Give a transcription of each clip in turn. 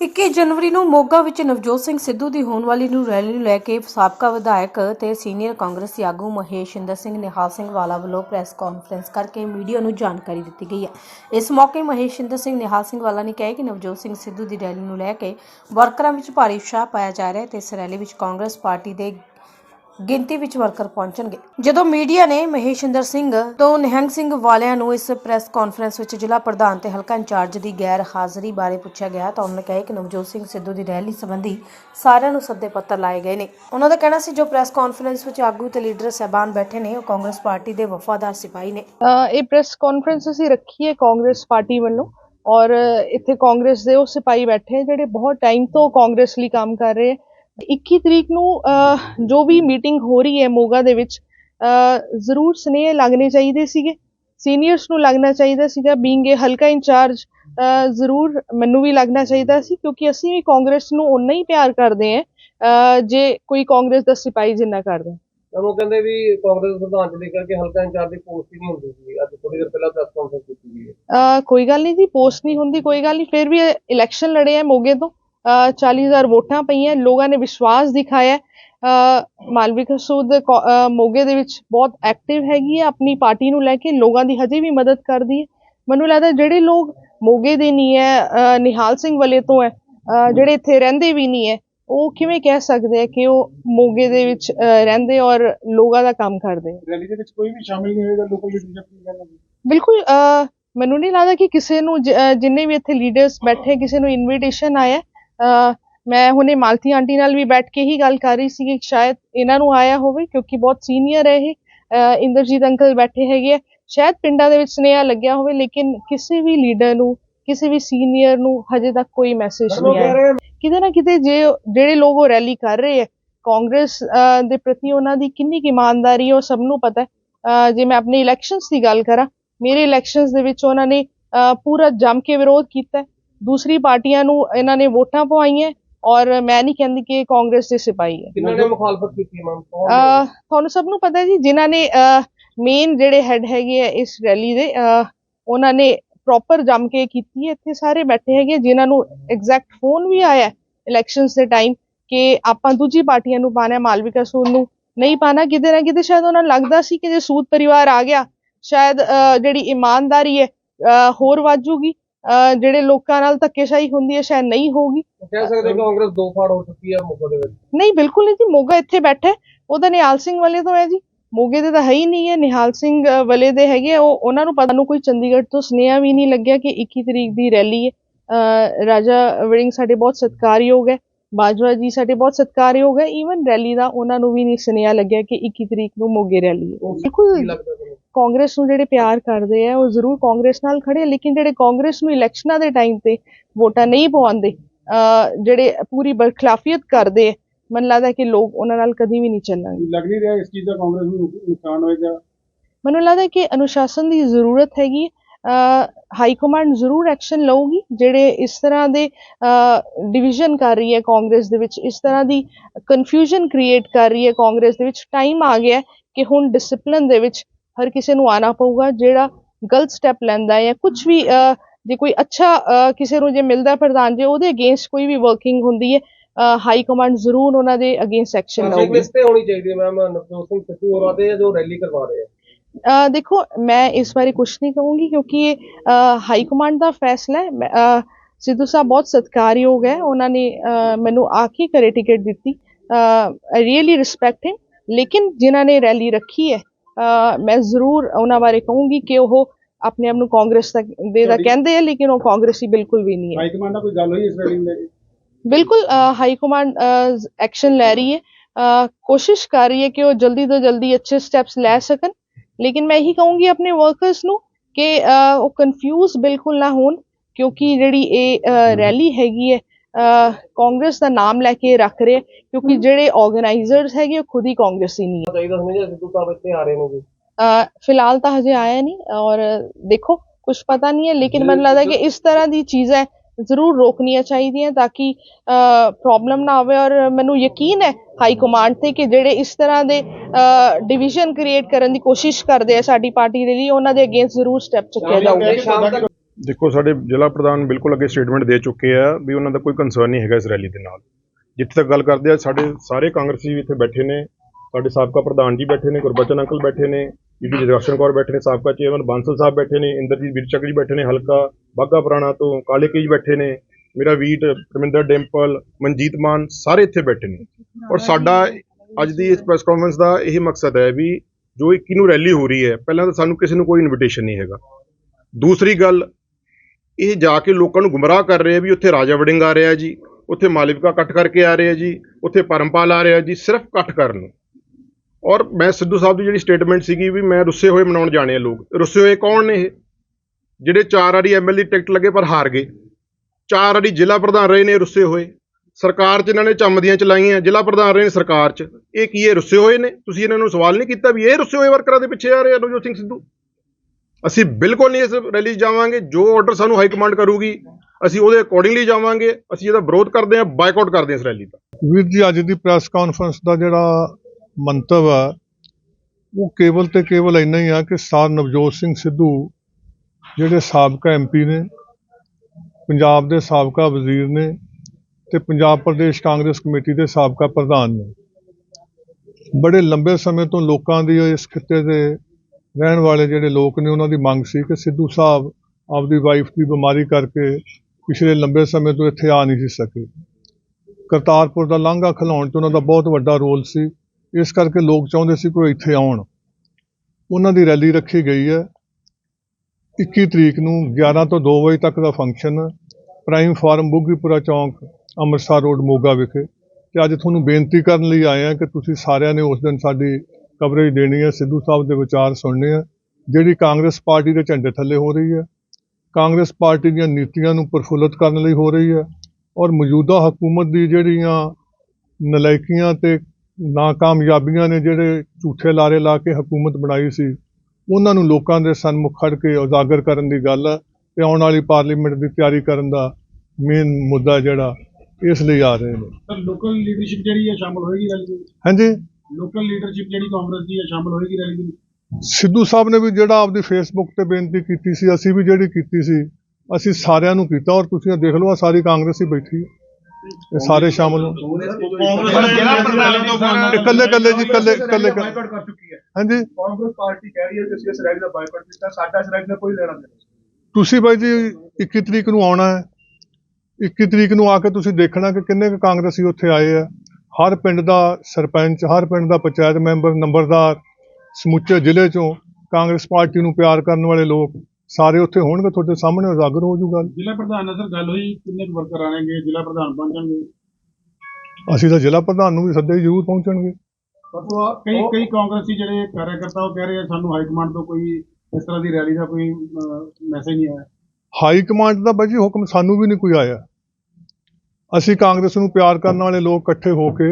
21 ਜਨਵਰੀ ਨੂੰ ਮੋਗਾ ਵਿੱਚ ਨਵਜੋਤ ਸਿੰਘ ਸਿੱਧੂ ਦੀ ਹੋਣ ਵਾਲੀ ਨੂੰ ਰੈਲੀ ਨੂੰ ਲੈ ਕੇ ਸਾਬਕਾ ਵਿਧਾਇਕ ਤੇ ਸੀਨੀਅਰ ਕਾਂਗਰਸੀ ਆਗੂ ਮਹੇਸ਼ ਇੰਦਰ ਸਿੰਘ, ਨਿਹਾਲ ਸਿੰਘ ਵਾਲਾ ਵੱਲੋਂ ਪ੍ਰੈਸ ਕਾਨਫਰੰਸ ਕਰਕੇ ਮੀਡੀਆ ਨੂੰ ਜਾਣਕਾਰੀ ਦਿੱਤੀ ਗਈ ਹੈ। ਇਸ ਮੌਕੇ ਮਹੇਸ਼ ਇੰਦਰ ਸਿੰਘ, ਨਿਹਾਲ ਸਿੰਘ ਵਾਲਾ ਨੇ ਕਿਹਾ ਕਿ ਨਵਜੋਤ ਸਿੰਘ ਸਿੱਧੂ ਦੀ ਰੈਲੀ ਨੂੰ ਲੈ ਕੇ ਵਰਕਰਾਂ ਵਿੱਚ ਭਾਰੀ ਉਤਸ਼ਾਹ ਪਾਇਆ ਜਾ ਰਿਹਾ ਹੈ ਤੇ ਇਸ ਰੈਲੀ ਵਿੱਚ ਕਾਂਗਰਸ ਪਾਰਟੀ ਦੇ ਗਿਣਤੀ ਵਿੱਚ ਵਰਕਰ ਪਹੁੰਚਣਗੇ। ਜਦੋਂ ਮੀਡੀਆ ਨੇ ਮਹੇਸ਼ਿੰਦਰ ਸਿੰਘ ਤੋਂ ਨਿਹੰਗ ਸਿੰਘ ਵਾਲਿਆਂ ਨੂੰ ਇਸ ਪ੍ਰੈਸ ਕਾਨਫਰੰਸ ਵਿੱਚ ਜ਼ਿਲ੍ਹਾ ਪ੍ਰਧਾਨ ਤੇ ਹਲਕਾ ਇੰਚਾਰਜ ਦੀ ਗੈਰ ਹਾਜ਼ਰੀ ਬਾਰੇ ਪੁੱਛਿਆ ਗਿਆ ਤਾਂ ਉਹਨਾਂ ਨੇ ਕਿ ਨਵਜੋਤ ਸਿੰਘ ਸਿੱਧੂ ਦੀ ਰੈਲੀ ਸੰਬੰਧੀ ਸਾਰਿਆਂ ਨੂੰ ਸੱਦੇ ਪੱਤਰ ਲਾਏ ਗਏ ਨੇ। ਉਹਨਾਂ ਦਾ ਕਹਿਣਾ ਸੀ, ਜੋ ਪ੍ਰੈਸ ਕਾਨਫਰੰਸ ਵਿੱਚ ਆਗੂ ਤੇ ਲੀਡਰ ਸਹਿਬਾਨ ਬੈਠੇ ਨੇ, ਉਹ ਕਾਂਗਰਸ ਪਾਰਟੀ ਦੇ ਵਫਾਦਾਰ ਸਿਪਾਹੀ ਨੇ। ਇਹ ਪ੍ਰੈਸ ਕਾਨਫਰੰਸ ਅਸੀਂ ਰੱਖੀ ਹੈ ਕਾਂਗਰਸ ਪਾਰਟੀ ਵੱਲੋਂ ਔਰ ਇੱਥੇ ਕਾਂਗਰਸ ਦੇ ਉਹ ਸਿਪਾਹੀ ਬੈਠੇ ਜਿਹੜੇ ਬਹੁਤ ਟਾਈਮ ਤੋਂ ਕਾਂਗਰਸ ਲਈ ਕੰਮ ਕਰ ਰਹੇ 21 ਤਰੀਕ ਨੂੰ ਜੋ ਵੀ ਮੀਟਿੰਗ ਹੋ ਰਹੀ ਹੈ ਮੋਗਾ ਦੇ ਵਿੱਚ ਜ਼ਰੂਰ ਸਨੇਹ ਲੱਗਣੇ ਚਾਹੀਦੇ ਸੀਗੇ। ਸੀਨੀਅਰਸ ਨੂੰ ਲੱਗਣਾ ਚਾਹੀਦਾ ਸੀਗਾ ਬੀਇੰਗ ਇਹ ਹਲਕਾ ਇੰਚਾਰਜ ਜ਼ਰੂਰ ਮੈਨੂੰ ਵੀ ਲੱਗਣਾ ਚਾਹੀਦਾ ਸੀ ਕਿਉਂਕਿ ਅਸੀਂ ਵੀ ਕਾਂਗਰਸ ਨੂੰ ਉਨਾ ਹੀ ਪਿਆਰ ਕਰਦੇ ਹਾਂ ਅ, ਜੇ ਕੋਈ ਕਾਂਗਰਸ ਦਾ ਸਿਪਾਹੀ ਜਿੰਨਾ ਕਰਦੇ ਉਹ ਕਹਿੰਦੇ ਵੀ ਕਾਂਗਰਸ ਪ੍ਰਧਾਨ ਚ ਲਿਖਿਆ ਕਿ ਹਲਕਾ ਇੰਚਾਰਜ ਦੀ ਪੋਸਟ ਹੀ ਨਹੀਂ ਹੁੰਦੀ ਸੀ ਅੱਜ ਥੋੜੀ ਦੇਰ ਪਹਿਲਾਂ ਪ੍ਰੈਸ ਕਾਨਫਰੰਸ ਕੀਤੀ ਗਈ ਹੈ। ਕੋਈ ਗੱਲ ਨਹੀਂ ਜੀ ਪੋਸਟ ਨਹੀਂ ਹੁੰਦੀ ਕੋਈ ਗੱਲ ਨਹੀਂ ਫਿਰ ਵੀ ਇਲੈਕਸ਼ਨ ਲੜੇ ਆ ਮੋਗੇ ਤੋਂ। 40000 ਵੋਟਾਂ ਪਈਆਂ ਲੋਕਾਂ ਨੇ ਵਿਸ਼ਵਾਸ ਦਿਖਾਇਆ। ਮਾਲਵਿਕਾ ਸੂਦ ਮੋਗੇ ਦੇ ਵਿੱਚ ਬਹੁਤ ਐਕਟਿਵ ਹੈਗੀ ਹੈ ਆਪਣੀ ਪਾਰਟੀ ਨੂੰ ਲੈ ਕੇ ਲੋਕਾਂ ਦੀ ਹਜੇ ਵੀ ਮਦਦ ਕਰਦੀ ਹੈ ਮੈਨੂੰ ਲੱਗਦਾ ਜਿਹੜੇ ਲੋਕ ਮੋਗੇ ਦੇ ਨਹੀਂ ਹੈ ਨਿਹਾਲ ਸਿੰਘ ਵਾਲੇ ਤੋਂ ਹੈ ਜਿਹੜੇ ਇੱਥੇ ਰਹਿੰਦੇ ਵੀ ਨਹੀਂ ਹੈ ਉਹ ਕਿਵੇਂ ਕਹਿ ਸਕਦੇ ਆ ਕਿ ਉਹ ਮੋਗੇ ਦੇ ਵਿੱਚ ਰਹਿੰਦੇ ਔਰ ਲੋਕਾਂ ਦਾ ਕੰਮ ਕਰਦੇ ਰੈਲੀ ਦੇ ਵਿੱਚ ਕੋਈ ਵੀ ਸ਼ਾਮਿਲ ਨਹੀਂ ਹੋਏਗਾ ਲੋਕਲ ਲੀਡਰਸ਼ਿਪ ਬਿਲਕੁਲ ਮੈਨੂੰ ਨਹੀਂ ਲੱਗਦਾ ਕਿ ਕਿਸੇ ਨੂੰ ਜਿੰਨੇ ਵੀ ਇੱਥੇ ਲੀਡਰਸ ਬੈਠੇ ਕਿਸੇ ਨੂੰ ਇਨਵੀਟੇਸ਼ਨ ਆਇਆ। ਮੈਂ ਹੁਣੇ ਮਾਲਤੀ ਆਂਟੀ ਨਾਲ ਵੀ ਬੈਠ ਕੇ ਹੀ ਗੱਲ ਕਰ ਰਹੀ ਸੀ ਕਿ ਸ਼ਾਇਦ ਇਹਨਾਂ ਨੂੰ ਆਇਆ ਹੋਵੇ ਕਿਉਂਕਿ ਬਹੁਤ ਸੀਨੀਅਰ ਹੈ ਇਹ ਇੰਦਰਜੀਤ ਅੰਕਲ ਬੈਠੇ ਹੈਗੇ ਆ। ਸ਼ਾਇਦ ਪਿੰਡਾਂ ਦੇ ਵਿੱਚ ਸੁਨੇਹਾ ਲੱਗਿਆ ਹੋਵੇ ਲੇਕਿਨ ਕਿਸੇ ਵੀ ਲੀਡਰ ਨੂੰ ਕਿਸੇ ਵੀ ਸੀਨੀਅਰ ਨੂੰ ਹਜੇ ਤੱਕ ਕੋਈ ਮੈਸੇਜ ਨਹੀਂ ਆਇਆ। ਕਿਤੇ ਨਾ ਕਿਤੇ ਜੇ ਜਿਹੜੇ ਲੋਕ ਉਹ ਰੈਲੀ ਕਰ ਰਹੇ ਹੈ ਕਾਂਗਰਸ ਦੇ ਪ੍ਰਤੀ ਉਹਨਾਂ ਦੀ ਕਿੰਨੀ ਕੁ ਇਮਾਨਦਾਰੀ ਉਹ ਸਭ ਨੂੰ ਪਤਾ ਹੈ। ਜੇ ਮੈਂ ਆਪਣੇ ਇਲੈਕਸ਼ਨਸ ਦੀ ਗੱਲ ਕਰਾਂ ਮੇਰੇ ਇਲੈਕਸ਼ਨਸ ਦੇ ਵਿੱਚ ਉਹਨਾਂ ਨੇ ਪੂਰਾ ਜੰਮ ਕੇ ਵਿਰੋਧ ਕੀਤਾ। ਦੂਸਰੀ ਪਾਰਟੀਆਂ ਨੂੰ ਇਹਨਾਂ ਨੇ ਵੋਟਾਂ ਪਵਾਈਆਂ ਔਰ ਮੈਂ ਨਹੀਂ ਕਹਿੰਦੀ ਕਿ ਕਾਂਗਰਸ ਦੇ ਸਿਪਾਹੀ ਹੈ। ਕਿੰਨਾਂ ਨੇ ਮੁਖਾਲਫਤ ਕੀਤੀ ਮੈਮ? ਤੁਹਾਨੂੰ ਸਭ ਨੂੰ ਪਤਾ ਹੈ ਜੀ ਜਿਨ੍ਹਾਂ ਨੇ ਮੇਨ ਜਿਹੜੇ ਹੈੱਡ ਹੈਗੇ ਆ ਇਸ ਰੈਲੀ ਦੇ ਉਹਨਾਂ ਨੇ ਪ੍ਰੋਪਰ ਜੰਮ ਕੇ ਕੀਤੀ ਹੈ। ਇੱਥੇ ਸਾਰੇ ਬੈਠੇ ਹੈਗੇ ਜਿਨ੍ਹਾਂ ਨੂੰ ਐਗਜ਼ੈਕਟ ਫੋਨ ਵੀ ਆਇਆ ਇਲੈਕਸ਼ਨਸ ਦੇ ਟਾਈਮ ਕਿ ਆਪਾਂ ਦੂਜੀ ਪਾਰਟੀਆਂ ਨੂੰ ਪਾਣਾ ਮਾਲਵਿਕਾ ਸੂਦ ਨੂੰ ਨਹੀਂ ਪਾਣਾ ਕਿਤੇ ਨਾ ਕਿਤੇ ਸ਼ਾਇਦ ਉਹਨਾਂ ਨੂੰ ਲੱਗਦਾ ਸੀ ਕਿ ਜੇ ਸੂਦ ਪਰਿਵਾਰ ਆ ਗਿਆ ਸ਼ਾਇਦ ਜਿਹੜੀ ਇਮਾਨਦਾਰੀ ਹੈ ਹੋਰ ਵਾਜੂਗੀ ਜਿਹੜੇ ਲੋਕਾਂ ਨਾਲ ਧੱਕੇਸ਼ਾਹੀ ਹੁੰਦੀ ਹੈ ਸ਼ਾਇਦ ਨਹੀਂ ਹੋਊਗੀ। ਕਹਿ ਸਕਦੇ ਕਾਂਗਰਸ ਦੋ ਫਾੜ ਹੋ ਚੁੱਕੀ ਹੈ ਮੁੱਖ ਦੇ ਵਿੱਚ। ਨਹੀਂ ਬਿਲਕੁਲ ਨਹੀਂ ਜੀ ਮੋਗਾ ਇੱਥੇ ਬੈਠਾ ਹੈ। ਉਹ ਤਾਂ ਨਿਹਾਲ ਸਿੰਘ ਵਾਲੇ ਤੋਂ ਹੈ ਜੀ। ਮੋਗੇ ਦੇ ਤਾਂ ਹੈ ਹੀ ਨਹੀਂ ਹੈ। ਨਿਹਾਲ ਸਿੰਘ ਵਾਲੇ ਦੇ ਹੈਗੇ ਉਹ ਉਹਨਾਂ ਨੂੰ ਪਤਾ ਨੂੰ ਕੋਈ ਚੰਡੀਗੜ੍ਹ ਤੋਂ ਸੁਨੇਹਾ ਵੀ ਨਹੀਂ ਲੱਗਿਆ ਕਿ 21 ਤਰੀਕ ਦੀ ਰੈਲੀ ਹੈ। ਰਾਜਾ ਵੜਿੰਗ ਸਾਡੇ ਬਹੁਤ ਸਤਿਕਾਰਯੋਗ ਹੈ। ਬਾਜਵਾ ਜੀ ਸਾਡੇ ਬਹੁਤ ਸਤਿਕਾਰਯੋਗ ਹੈ। ਈਵਨ ਰੈਲੀ ਦਾ ਉਹਨਾਂ ਨੂੰ ਵੀ ਨਹੀਂ ਸੁਨੇਹਾ ਲੱਗਿਆ ਕਿ 21 ਤਰੀਕ ਨੂੰ ਮੋਗੇ ਰੈਲੀ ਹੈ। ਬਿਲਕੁਲ ਕਾਂਗਰਸ ਨੂੰ ਜਿਹੜੇ ਪਿਆਰ ਕਰਦੇ ਆ ਉਹ ਜ਼ਰੂਰ ਕਾਂਗਰਸ ਨਾਲ ਖੜੇ ਆ, ਲੇਕਿਨ ਜਿਹੜੇ ਕਾਂਗਰਸ ਨੂੰ ਇਲੈਕਸ਼ਨਾਂ ਦੇ ਟਾਈਮ ਤੇ ਵੋਟਾਂ ਨਹੀਂ ਪਵਾਉਂਦੇ ਜਿਹੜੇ ਪੂਰੀ ਬਰਖਲਾਫੀਅਤ ਕਰਦੇ ਮੈਨੂੰ ਲੱਗਦਾ ਕਿ ਲੋਕ ਉਹਨਾਂ ਨਾਲ ਕਦੀ ਵੀ ਨਹੀਂ ਚੱਲਣਗੇ। ਲੱਗ ਨਹੀਂ ਰਿਹਾ ਇਸ ਚੀਜ਼ ਦਾ ਕਾਂਗਰਸ ਨੂੰ ਨੁਕ- ਨੁਕਸਾਨ ਹੋਏਗਾ? ਮੈਨੂੰ ਲੱਗਦਾ ਕਿ ਅਨੁਸ਼ਾਸਨ ਦੀ ਜ਼ਰੂਰਤ ਹੈਗੀ ਹਾਈ ਕਮਾਂਡ ਜ਼ਰੂਰ ਐਕਸ਼ਨ ਲਊਗੀ ਜਿਹੜੇ ਇਸ ਤਰ੍ਹਾਂ ਦੇ ਡਿਵੀਜ਼ਨ ਕਰ ਰਹੀ ਹੈ ਕਾਂਗਰਸ ਦੇ ਵਿੱਚ ਇਸ ਤਰ੍ਹਾਂ ਦੀ ਕਨਫਿਊਜ਼ਨ ਕ੍ਰੀਏਟ ਕਰ ਰਹੀ ਹੈ ਕਾਂਗਰਸ ਦੇ ਵਿੱਚ ਟਾਈਮ ਆ ਗਿਆ ਕਿ ਹੁਣ ਡਿਸਪਲਿਨ ਦੇ ਵਿੱਚ ਹਰ ਕਿਸੇ ਨੂੰ ਆਣਾ ਪਊਗਾ ਜਿਹੜਾ ਗਲਤ ਸਟੈਪ ਲੈਂਦਾ ਹੈ ਜਾਂ ਕੁਝ ਵੀ ਜੇ ਕੋਈ ਅੱਛਾ ਕਿਸੇ ਨੂੰ ਜੇ ਮਿਲਦਾ ਪ੍ਰਧਾਨ ਜੀ ਉਹਦੇ ਅਗੇਂਸਟ ਕੋਈ ਵੀ ਵਰਕਿੰਗ ਹੁੰਦੀ ਹੈ ਹਾਈ ਕਮਾਂਡ ਜ਼ਰੂਰ ਉਹਨਾਂ ਦੇ ਅਗੇਂਸਟ ਐਕਸ਼ਨ ਲਊਗੀ। ਚੈੱਕਲਿਸਟ ਤੇ ਹੋਣੀ ਚਾਹੀਦੀ ਹੈ ਮੈਮ ਨਵਜੋਤ ਸਿੰਘ ਸਿੱਧੂ ਹੋਰਾਂ ਦੇ ਜੋ ਰੈਲੀ ਕਰਵਾ ਰਹੇ ਆ। ਦੇਖੋ ਮੈਂ ਇਸ ਬਾਰੇ ਕੁਝ ਨਹੀਂ ਕਹੂੰਗੀ ਕਿਉਂਕਿ ਇਹ ਹਾਈ ਕਮਾਂਡ ਦਾ ਫੈਸਲਾ ਹੈ। ਸਿੱਧੂ ਸਾਹਿਬ ਬਹੁਤ ਸਤਿਕਾਰਯੋਗ ਹੈ। ਉਹਨਾਂ ਨੇ ਮੈਨੂੰ ਆ ਕੇ ਘਰੇ ਟਿਕਟ ਦਿੱਤੀ। ਆਈ ਰੀਅਲੀ ਰਿਸਪੈਕਟ ਹਿਮ ਲੇਕਿਨ ਜਿਨ੍ਹਾਂ ਨੇ ਰੈਲੀ ਰੱਖੀ ਹੈ ਮੈਂ ਜ਼ਰੂਰ ਉਹਨਾਂ ਬਾਰੇ ਕਹੂੰਗੀ ਕਿ ਉਹ ਆਪਣੇ ਆਪ ਨੂੰ ਕਾਂਗਰਸ ਦਾ ਦੇ ਦਾ ਕਹਿੰਦੇ ਆ ਲੇਕਿਨ ਉਹ ਕਾਂਗਰਸੀ ਬਿਲਕੁਲ ਵੀ ਨਹੀਂ ਹੈ। ਹਾਈ ਕਮਾਂਡ ਨਾਲ ਕੋਈ ਗੱਲ ਹੋਈ ਇਸ ਰੈਲੀ ਕੇ ਬਿਲਕੁਲ ਹਾਈ ਕਮਾਂਡ ਐਕਸ਼ਨ ਲੈ ਰਹੀ ਹੈ। ਕੋਸ਼ਿਸ਼ ਕਰ ਰਹੀ ਹੈ ਕਿ ਉਹ ਜਲਦੀ ਤੋਂ ਜਲਦੀ ਅੱਛੇ ਸਟੈਪਸ ਲੈ ਸਕਣ। ਲੇਕਿਨ ਮੈਂ ਇਹੀ ਕਹੂੰਗੀ ਆਪਣੇ ਵਰਕਰਸ ਨੂੰ ਕਿ ਉਹ ਕਨਫਿਊਜ਼ ਬਿਲਕੁਲ ਨਾ ਹੋਣ ਕਿਉਂਕਿ ਜਿਹੜੀ ਇਹ ਰੈਲੀ ਹੈਗੀ ਹੈ ਕਾਂਗਰਸ ਦਾ ਨਾਮ ਲੈ ਕੇ ਰੱਖ ਰਹੇ ਕਿਉਂਕਿ ਜਿਹੜੇ ਆਰਗੇਨਾਈਜ਼ਰਸ ਹੈਗੇ ਉਹ ਖੁਦ ਹੀ ਕਾਂਗਰਸੀ ਨਹੀਂ ਹੈ। ਚਾਹੀਦਾ ਸਮਝਿਆ ਸਿੱਧੂ ਸਾਹਿਬ ਇੱਥੇ ਆ ਰਹੇ ਨੇ ਜੀ। ਫਿਲਹਾਲ ਤਾਂ ਹਜੇ ਆਇਆ ਨਹੀਂ ਔਰ ਦੇਖੋ ਕੁਝ ਪਤਾ ਨਹੀਂ ਹੈ ਲੇਕਿਨ ਮੈਨੂੰ ਲੱਗਦਾ ਕਿ ਇਸ ਤਰ੍ਹਾਂ ਦੀ ਚੀਜ਼ਾਂ ਜ਼ਰੂਰ ਰੋਕਣੀਆਂ ਚਾਹੀਦੀਆਂ ਤਾਂ ਕਿ ਪ੍ਰੋਬਲਮ ਨਾ ਆਵੇ ਔਰ ਮੈਨੂੰ ਯਕੀਨ ਹੈ ਹਾਈ ਕਮਾਂਡ ਤੇ ਕਿ ਜਿਹੜੇ ਇਸ ਤਰ੍ਹਾਂ ਦੇ ਡਿਵੀਜ਼ਨ ਕ੍ਰੀਏਟ ਕਰਨ ਦੀ ਕੋਸ਼ਿਸ਼ ਕਰਦੇ ਆ ਸਾਡੀ ਪਾਰਟੀ ਦੇ ਲਈ ਉਹਨਾਂ ਦੇ ਅਗੇਂਸਟ ਜ਼ਰੂਰ ਸਟੈਪ ਚੁੱਕਿਆ ਜਾਊਗਾ। ਦੇਖੋ ਸਾਡੇ ਜ਼ਿਲ੍ਹਾ ਪ੍ਰਧਾਨ ਬਿਲਕੁਲ ਅੱਗੇ ਸਟੇਟਮੈਂਟ ਦੇ ਚੁੱਕੇ ਆ ਵੀ ਉਹਨਾਂ ਦਾ ਕੋਈ ਕੰਸਰਨ ਨਹੀਂ ਹੈਗਾ ਇਸ ਰੈਲੀ ਦੇ ਨਾਲ। ਜਿੱਥੇ ਤੱਕ ਗੱਲ ਕਰਦੇ ਆ ਸਾਡੇ ਸਾਰੇ ਕਾਂਗਰਸੀ ਵੀ ਇੱਥੇ ਬੈਠੇ ਨੇ ਸਾਡੇ ਸਾਬਕਾ ਪ੍ਰਧਾਨ ਜੀ ਬੈਠੇ ਨੇ, ਗੁਰਬਚਨ ਅੰਕਲ ਬੈਠੇ ਨੇ ਬੀਬੀ ਜਗਰਸ਼ਨ ਕੌਰ ਬੈਠੇ ਨੇ, ਸਾਬਕਾ ਚੇਅਰਮੈਨ ਬਾਂਸਲ ਸਾਹਿਬ ਬੈਠੇ ਨੇ, ਇੰਦਰਜੀਤ ਵੀਰਚੱਕ ਜੀ ਬੈਠੇ ਨੇ, ਹਲਕਾ ਬਾਗਾ ਪੁਰਾਣਾ ਤੋਂ, ਕਾਲੇ ਕੀ ਬੈਠੇ ਨੇ, ਮੇਰਾ ਵੀਟ ਪਰਮਿੰਦਰ ਡੈਂਪਲ, ਮਨਜੀਤ ਮਾਨ, ਸਾਰੇ ਇੱਥੇ ਬੈਠੇ ਨੇ। ਔਰ ਸਾਡਾ ਅੱਜ ਦੀ ਇਸ ਪ੍ਰੈਸ ਕਾਨਫਰੰਸ ਦਾ ਇਹ ਮਕਸਦ ਹੈ ਵੀ ਜੋ 21 ਨੂੰ ਰੈਲੀ ਹੋ ਰਹੀ ਹੈ, ਪਹਿਲਾਂ ਤਾਂ ਸਾਨੂੰ ਕਿਸੇ ਨੂੰ ਕੋਈ ਇਨਵੀਟੇਸ਼ਨ ਨਹੀਂ ਹੈਗਾ। ਦੂਸਰੀ ਗੱਲ, ਇਹ ਜਾ ਕੇ ਲੋਕਾਂ ਨੂੰ ਗੁੰਮਰਾਹ ਕਰ ਰਹੇ ਆ ਵੀ ਉੱਥੇ ਰਾਜਾ ਵੜਿੰਗ ਆ ਰਿਹਾ ਜੀ, ਉੱਥੇ ਮਾਲਵਿਕਾ ਇਕੱਠ ਕਰਕੇ ਆ ਰਿਹਾ ਜੀ, ਉੱਥੇ ਪਰਮਪਾਲ ਆ ਰਿਹਾ ਜੀ, ਸਿਰਫ ਇਕੱਠ ਕਰਨ ਨੂੰ। ਔਰ ਮੈਂ ਸਿੱਧੂ ਸਾਹਿਬ ਦੀ ਜਿਹੜੀ ਸਟੇਟਮੈਂਟ ਸੀਗੀ ਵੀ ਮੈਂ ਰੁੱਸੇ ਹੋਏ ਮਨਾਉਣ ਜਾਣੇ ਆ ਲੋਕ। ਰੁੱਸੇ ਹੋਏ ਕੌਣ ਨੇ ਇਹ? ਜਿਹੜੇ ਚਾਰ ਵਾਰੀ ਐਮਐਲਏ ਟਿਕਟ ਲੱਗੇ ਪਰ ਹਾਰ ਗਏ। ਚਾਰ ਵਾਰੀ ਜ਼ਿਲ੍ਹਾ ਪ੍ਰਧਾਨ ਰਹੇ ਨੇ ਰੁੱਸੇ ਹੋਏ। ਸਰਕਾਰ 'ਚ ਇਹਨਾਂ ਨੇ ਚੰਮਦੀਆਂ ਚਲਾਈਆਂ। ਜ਼ਿਲ੍ਹਾ ਪ੍ਰਧਾਨ ਰਹੇ ਨੇ ਸਰਕਾਰ 'ਚ। ਇਹ ਕੀ ਇਹ ਰੁੱਸੇ ਹੋਏ ਨੇ? ਤੁਸੀਂ ਇਹਨਾਂ ਨੂੰ ਸਵਾਲ ਨਹੀਂ ਕੀਤਾ ਵੀ ਇਹ ਰੁੱਸੇ ਹੋਏ ਵਰਕਰਾਂ ਦੇ ਪਿੱਛੇ ਆ ਰਹੇ ਆ ਨਵਜੋਤ ਸਿੰਘ ਸਿੱਧੂ? ਅਸੀਂ ਬਿਲਕੁਲ ਨਹੀਂ ਇਸ ਰੈਲੀ 'ਚ ਜਾਵਾਂਗੇ। ਜੋ ਆਰਡਰ ਸਾਨੂੰ ਹਾਈ ਕਮਾਂਡ ਕਰੂਗੀ, ਅਸੀਂ ਉਹਦੇ ਅਕੋਰਡਿੰਗਲੀ ਜਾਵਾਂਗੇ। ਅਸੀਂ ਇਹਦਾ ਵਿਰੋਧ ਕਰਦੇ ਹਾਂ ਬਾਈਕਾਟ ਕਰਦੇ ਹਾਂ ਇਸ ਰੈਲੀ ਦਾ। ਵੀਰ ਜੀ, ਅੱਜ ਦੀ ਪ੍ਰੈਸ ਕਾਨਫਰੰਸ ਦਾ ਜਿਹੜਾ ਮੰਤਵ ਆ, ਉਹ ਕੇਵਲ ਤੇ ਕੇਵਲ ਇੰਨਾ ਹੀ ਆ ਕਿ ਸਰ ਨਵਜੋਤ ਸਿੰਘ ਸਿੱਧੂ ਜਿਹੜੇ ਸਾਬਕਾ ਐਮਪੀ ਨੇ, ਪੰਜਾਬ ਦੇ ਸਾਬਕਾ ਵਜ਼ੀਰ ਨੇ ਤੇ ਪੰਜਾਬ ਪ੍ਰਦੇਸ਼ ਕਾਂਗਰਸ ਕਮੇਟੀ ਦੇ ਸਾਬਕਾ ਪ੍ਰਧਾਨ ਨੇ। ਬੜੇ ਲੰਬੇ ਸਮੇਂ ਤੋਂ ਲੋਕਾਂ ਦੀ ਇਸ ਖਿੱਤੇ ਦੇ ਰਹਿਣ ਵਾਲੇ ਜਿਹੜੇ ਲੋਕ ਨੇ, ਉਹਨਾਂ ਦੀ ਮੰਗ ਸੀ ਕਿ ਸਿੱਧੂ ਸਾਹਿਬ ਆਪਦੀ ਵਾਈਫ ਦੀ ਬਿਮਾਰੀ ਕਰਕੇ ਪਿਛਲੇ ਲੰਬੇ ਸਮੇਂ ਤੋਂ ਇੱਥੇ ਆ ਨਹੀਂ ਸੀ ਸਕੇ। ਕਰਤਾਰਪੁਰ ਦਾ ਲਾਂਘਾ ਖਲਾਉਣ 'ਚ ਉਹਨਾਂ ਦਾ ਬਹੁਤ ਵੱਡਾ ਰੋਲ ਸੀ। ਇਸ ਕਰਕੇ ਲੋਕ ਚਾਹੁੰਦੇ ਸੀ ਕੋਈ ਇੱਥੇ ਆਉਣ। ਉਹਨਾਂ ਦੀ ਰੈਲੀ ਰੱਖੀ ਗਈ ਹੈ। 21 ਤਰੀਕ ਨੂੰ 11 ਤੋਂ 2 ਵਜੇ ਤੱਕ ਦਾ ਫੰਕਸ਼ਨ ਪ੍ਰਾਈਮ ਫਾਰਮ ਬੁੱਗੀਪੁਰਾ ਚੌਂਕ, ਅੰਮ੍ਰਿਤਸਰ ਰੋਡ ਮੋਗਾ ਵਿਖੇ। ਤੇ ਅੱਜ ਤੁਹਾਨੂੰ ਬੇਨਤੀ ਕਰਨ ਲਈ ਆਏ ਹਾਂ ਕਿ ਤੁਸੀਂ ਸਾਰਿਆਂ ਨੇ ਉਸ ਦਿਨ ਸਾਡੀ ਕਵਰੇਜ ਦੇਣੀ ਹੈ। ਸਿੱਧੂ ਸਾਹਿਬ ਦੇ ਵਿਚਾਰ ਸੁਣਨੇ ਆ। ਜਿਹੜੀ ਕਾਂਗਰਸ ਪਾਰਟੀ ਦੇ ਝੰਡੇ ਥੱਲੇ ਹੋ ਰਹੀ ਹੈ। ਕਾਂਗਰਸ ਪਾਰਟੀ ਦੀਆਂ ਨੀਤੀਆਂ ਨੂੰ ਪ੍ਰਫੁੱਲਤ ਕਰਨ ਲਈ ਹੋ ਰਹੀ ਹੈ। ਔਰ ਮੌਜੂਦਾ ਹਕੂਮਤ ਦੀ ਜਿਹੜੀਆਂ ਨਲਾਇਕੀਆਂ ਤੇ ਨਾਕਾਮਯਾਬੀਆਂ ਨੇ ਜਿਹੜੇ ਝੂਠੇ ਲਾਰੇ ਲਾ ਕੇ ਹਕੂਮਤ ਬਣਾਈ ਸੀ ਉਹਨਾਂ ਨੂੰ ਲੋਕਾਂ ਦੇ ਸਨਮੁਖ ਖੜ ਕੇ ਉਜਾਗਰ ਕਰਨ ਦੀ ਗੱਲ ਹੈ ਤੇ ਆਉਣ ਵਾਲੀ ਪਾਰਲੀਮੈਂਟ ਦੀ ਤਿਆਰੀ ਕਰਨ ਦਾ ਮੇਨ ਮੁੱਦਾ ਜਿਹੜਾ ਇਸ ਲਈ ਆ ਰਹੇ ਨੇ। ਸਰ ਲੋਕਲ ਲੀਡਰਸ਼ਿਪ ਜਿਹੜੀ ਹੈ ਸ਼ਾਮਲ ਹੋਏਗੀ ਰੈਲੀ ਦੇ? ਵਿੱਚ ਹਾਂਜੀ? ਲੋਕਲ ਲੀਡਰਸ਼ਿਪ ਜਿਹੜੀ ਕਾਂਗਰਸ ਦੀ ਹੈ ਸ਼ਾਮਲ ਹੋਏਗੀ ਰੈਲੀ ਦੇ? ਵਿੱਚ ਸਿੱਧੂ ਸਾਹਿਬ ਨੇ ਵੀ ਜਿਹੜਾ ਆਪਦੀ ਫੇਸਬੁੱਕ ਤੇ ਬੇਨਤੀ ਕੀਤੀ ਸੀ ਅਸੀਂ ਵੀ ਜਿਹੜੀ ਕੀਤੀ ਸੀ ਅਸੀਂ ਸਾਰਿਆਂ ਨੂੰ ਕੀਤਾ ਔਰ ਤੁਸੀਂ ਦੇਖ ਲਓ ਆ ਸਾਰੀ ਕਾਂਗਰਸ ਹੀ ਬੈਠੀ ਹੈ ਇਹ ਸਾਰੇ ਸ਼ਾਮਲ ਹੋ ਇਕੱਲੇ ਇਕੱਲੇ ਜੀ ਇਕੱਲੇ ਇਕੱਲੇ ਬਾਈਕਾਟ ਕਰ ਚੁੱਕੀ ਹੈ ਹਾਂਜੀ। ਕਾਂਗਰਸ ਪਾਰਟੀ ਕਹਿ ਰਹੀ ਹੈ ਕਿ ਅਸੀਂ ਇਸ ਰੈਲੀ ਦਾ ਬਾਈਕਾਟ ਕੀਤਾ ਸਾਡਾ ਇਸ ਰੈਲੀ ਦਾ ਕੋਈ ਲੈਣਾ ਦੇਣਾ ਨਹੀਂ। ਤੁਸੀਂ ਬਾਈ ਜੀ 21 ਤਰੀਕ ਨੂੰ ਆਉਣਾ ਹੈ। 21 ਤਰੀਕ ਨੂੰ ਆ ਕੇ ਤੁਸੀਂ ਦੇਖਣਾ ਕਿ ਕਿੰਨੇ ਕੁ ਕਾਂਗਰਸੀ ਉੱਥੇ ਆਏ ਆ। ਹਰ ਪਿੰਡ ਦਾ ਸਰਪੰਚ ਹਰ ਪਿੰਡ ਦਾ ਪੰਚਾਇਤ ਮੈਂਬਰ ਨੰਬਰਦਾਰ ਸਮੁੱਚੇ ਜ਼ਿਲ੍ਹੇ ਚੋਂ ਕਾਂਗਰਸ ਪਾਰਟੀ ਨੂੰ ਪਿਆਰ ਕਰਨ ਵਾਲੇ ਲੋਕ। ਸਾਰੇ ਉੱਥੇ ਹੋਣਗੇ ਤੁਹਾਡੇ ਸਾਹਮਣੇ ਉਜਾਗਰ ਹੋ ਜੂ ਗੱਲ ਜ਼ਿਲ੍ਹਾ ਪ੍ਰਧਾਨ ਨਾਲ ਸਰ ਗੱਲ ਹੋਈ ਕਿੰਨੇ ਕੁ ਵਰਕਰ ਆਣਗੇ ਜ਼ਿਲ੍ਹਾ ਪ੍ਰਧਾਨ ਪਹੁੰਚਣਗੇ ਅਸੀਂ ਤਾਂ ਜ਼ਿਲ੍ਹਾ ਪ੍ਰਧਾਨ ਨੂੰ ਵੀ ਸੱਦੇ ਜ਼ਰੂਰ ਪਹੁੰਚਣਗੇ। ਕਈ ਕਈ ਕਾਂਗਰਸੀ ਜਿਹੜੇ ਕਾਰਜਕਰਤਾ ਉਹ ਕਹਿ ਰਹੇ ਆ ਸਾਨੂੰ ਹਾਈ ਕਮਾਂਡ ਤੋਂ ਕੋਈ ਇਸ ਤਰ੍ਹਾਂ ਦੀ ਰੈਲੀ ਦਾ ਕੋਈ ਮੈਸੇਜ ਨਹੀਂ ਆਇਆ। ਹਾਈ ਕਮਾਂਡ ਦਾ ਬਾਜੀ ਹੁਕਮ ਸਾਨੂੰ ਵੀ ਨਹੀਂ ਕੋਈ ਆਇਆ। ਅਸੀਂ ਕਾਂਗਰਸ ਨੂੰ ਪਿਆਰ ਕਰਨ ਵਾਲੇ ਲੋਕ ਇਕੱਠੇ ਹੋ ਕੇ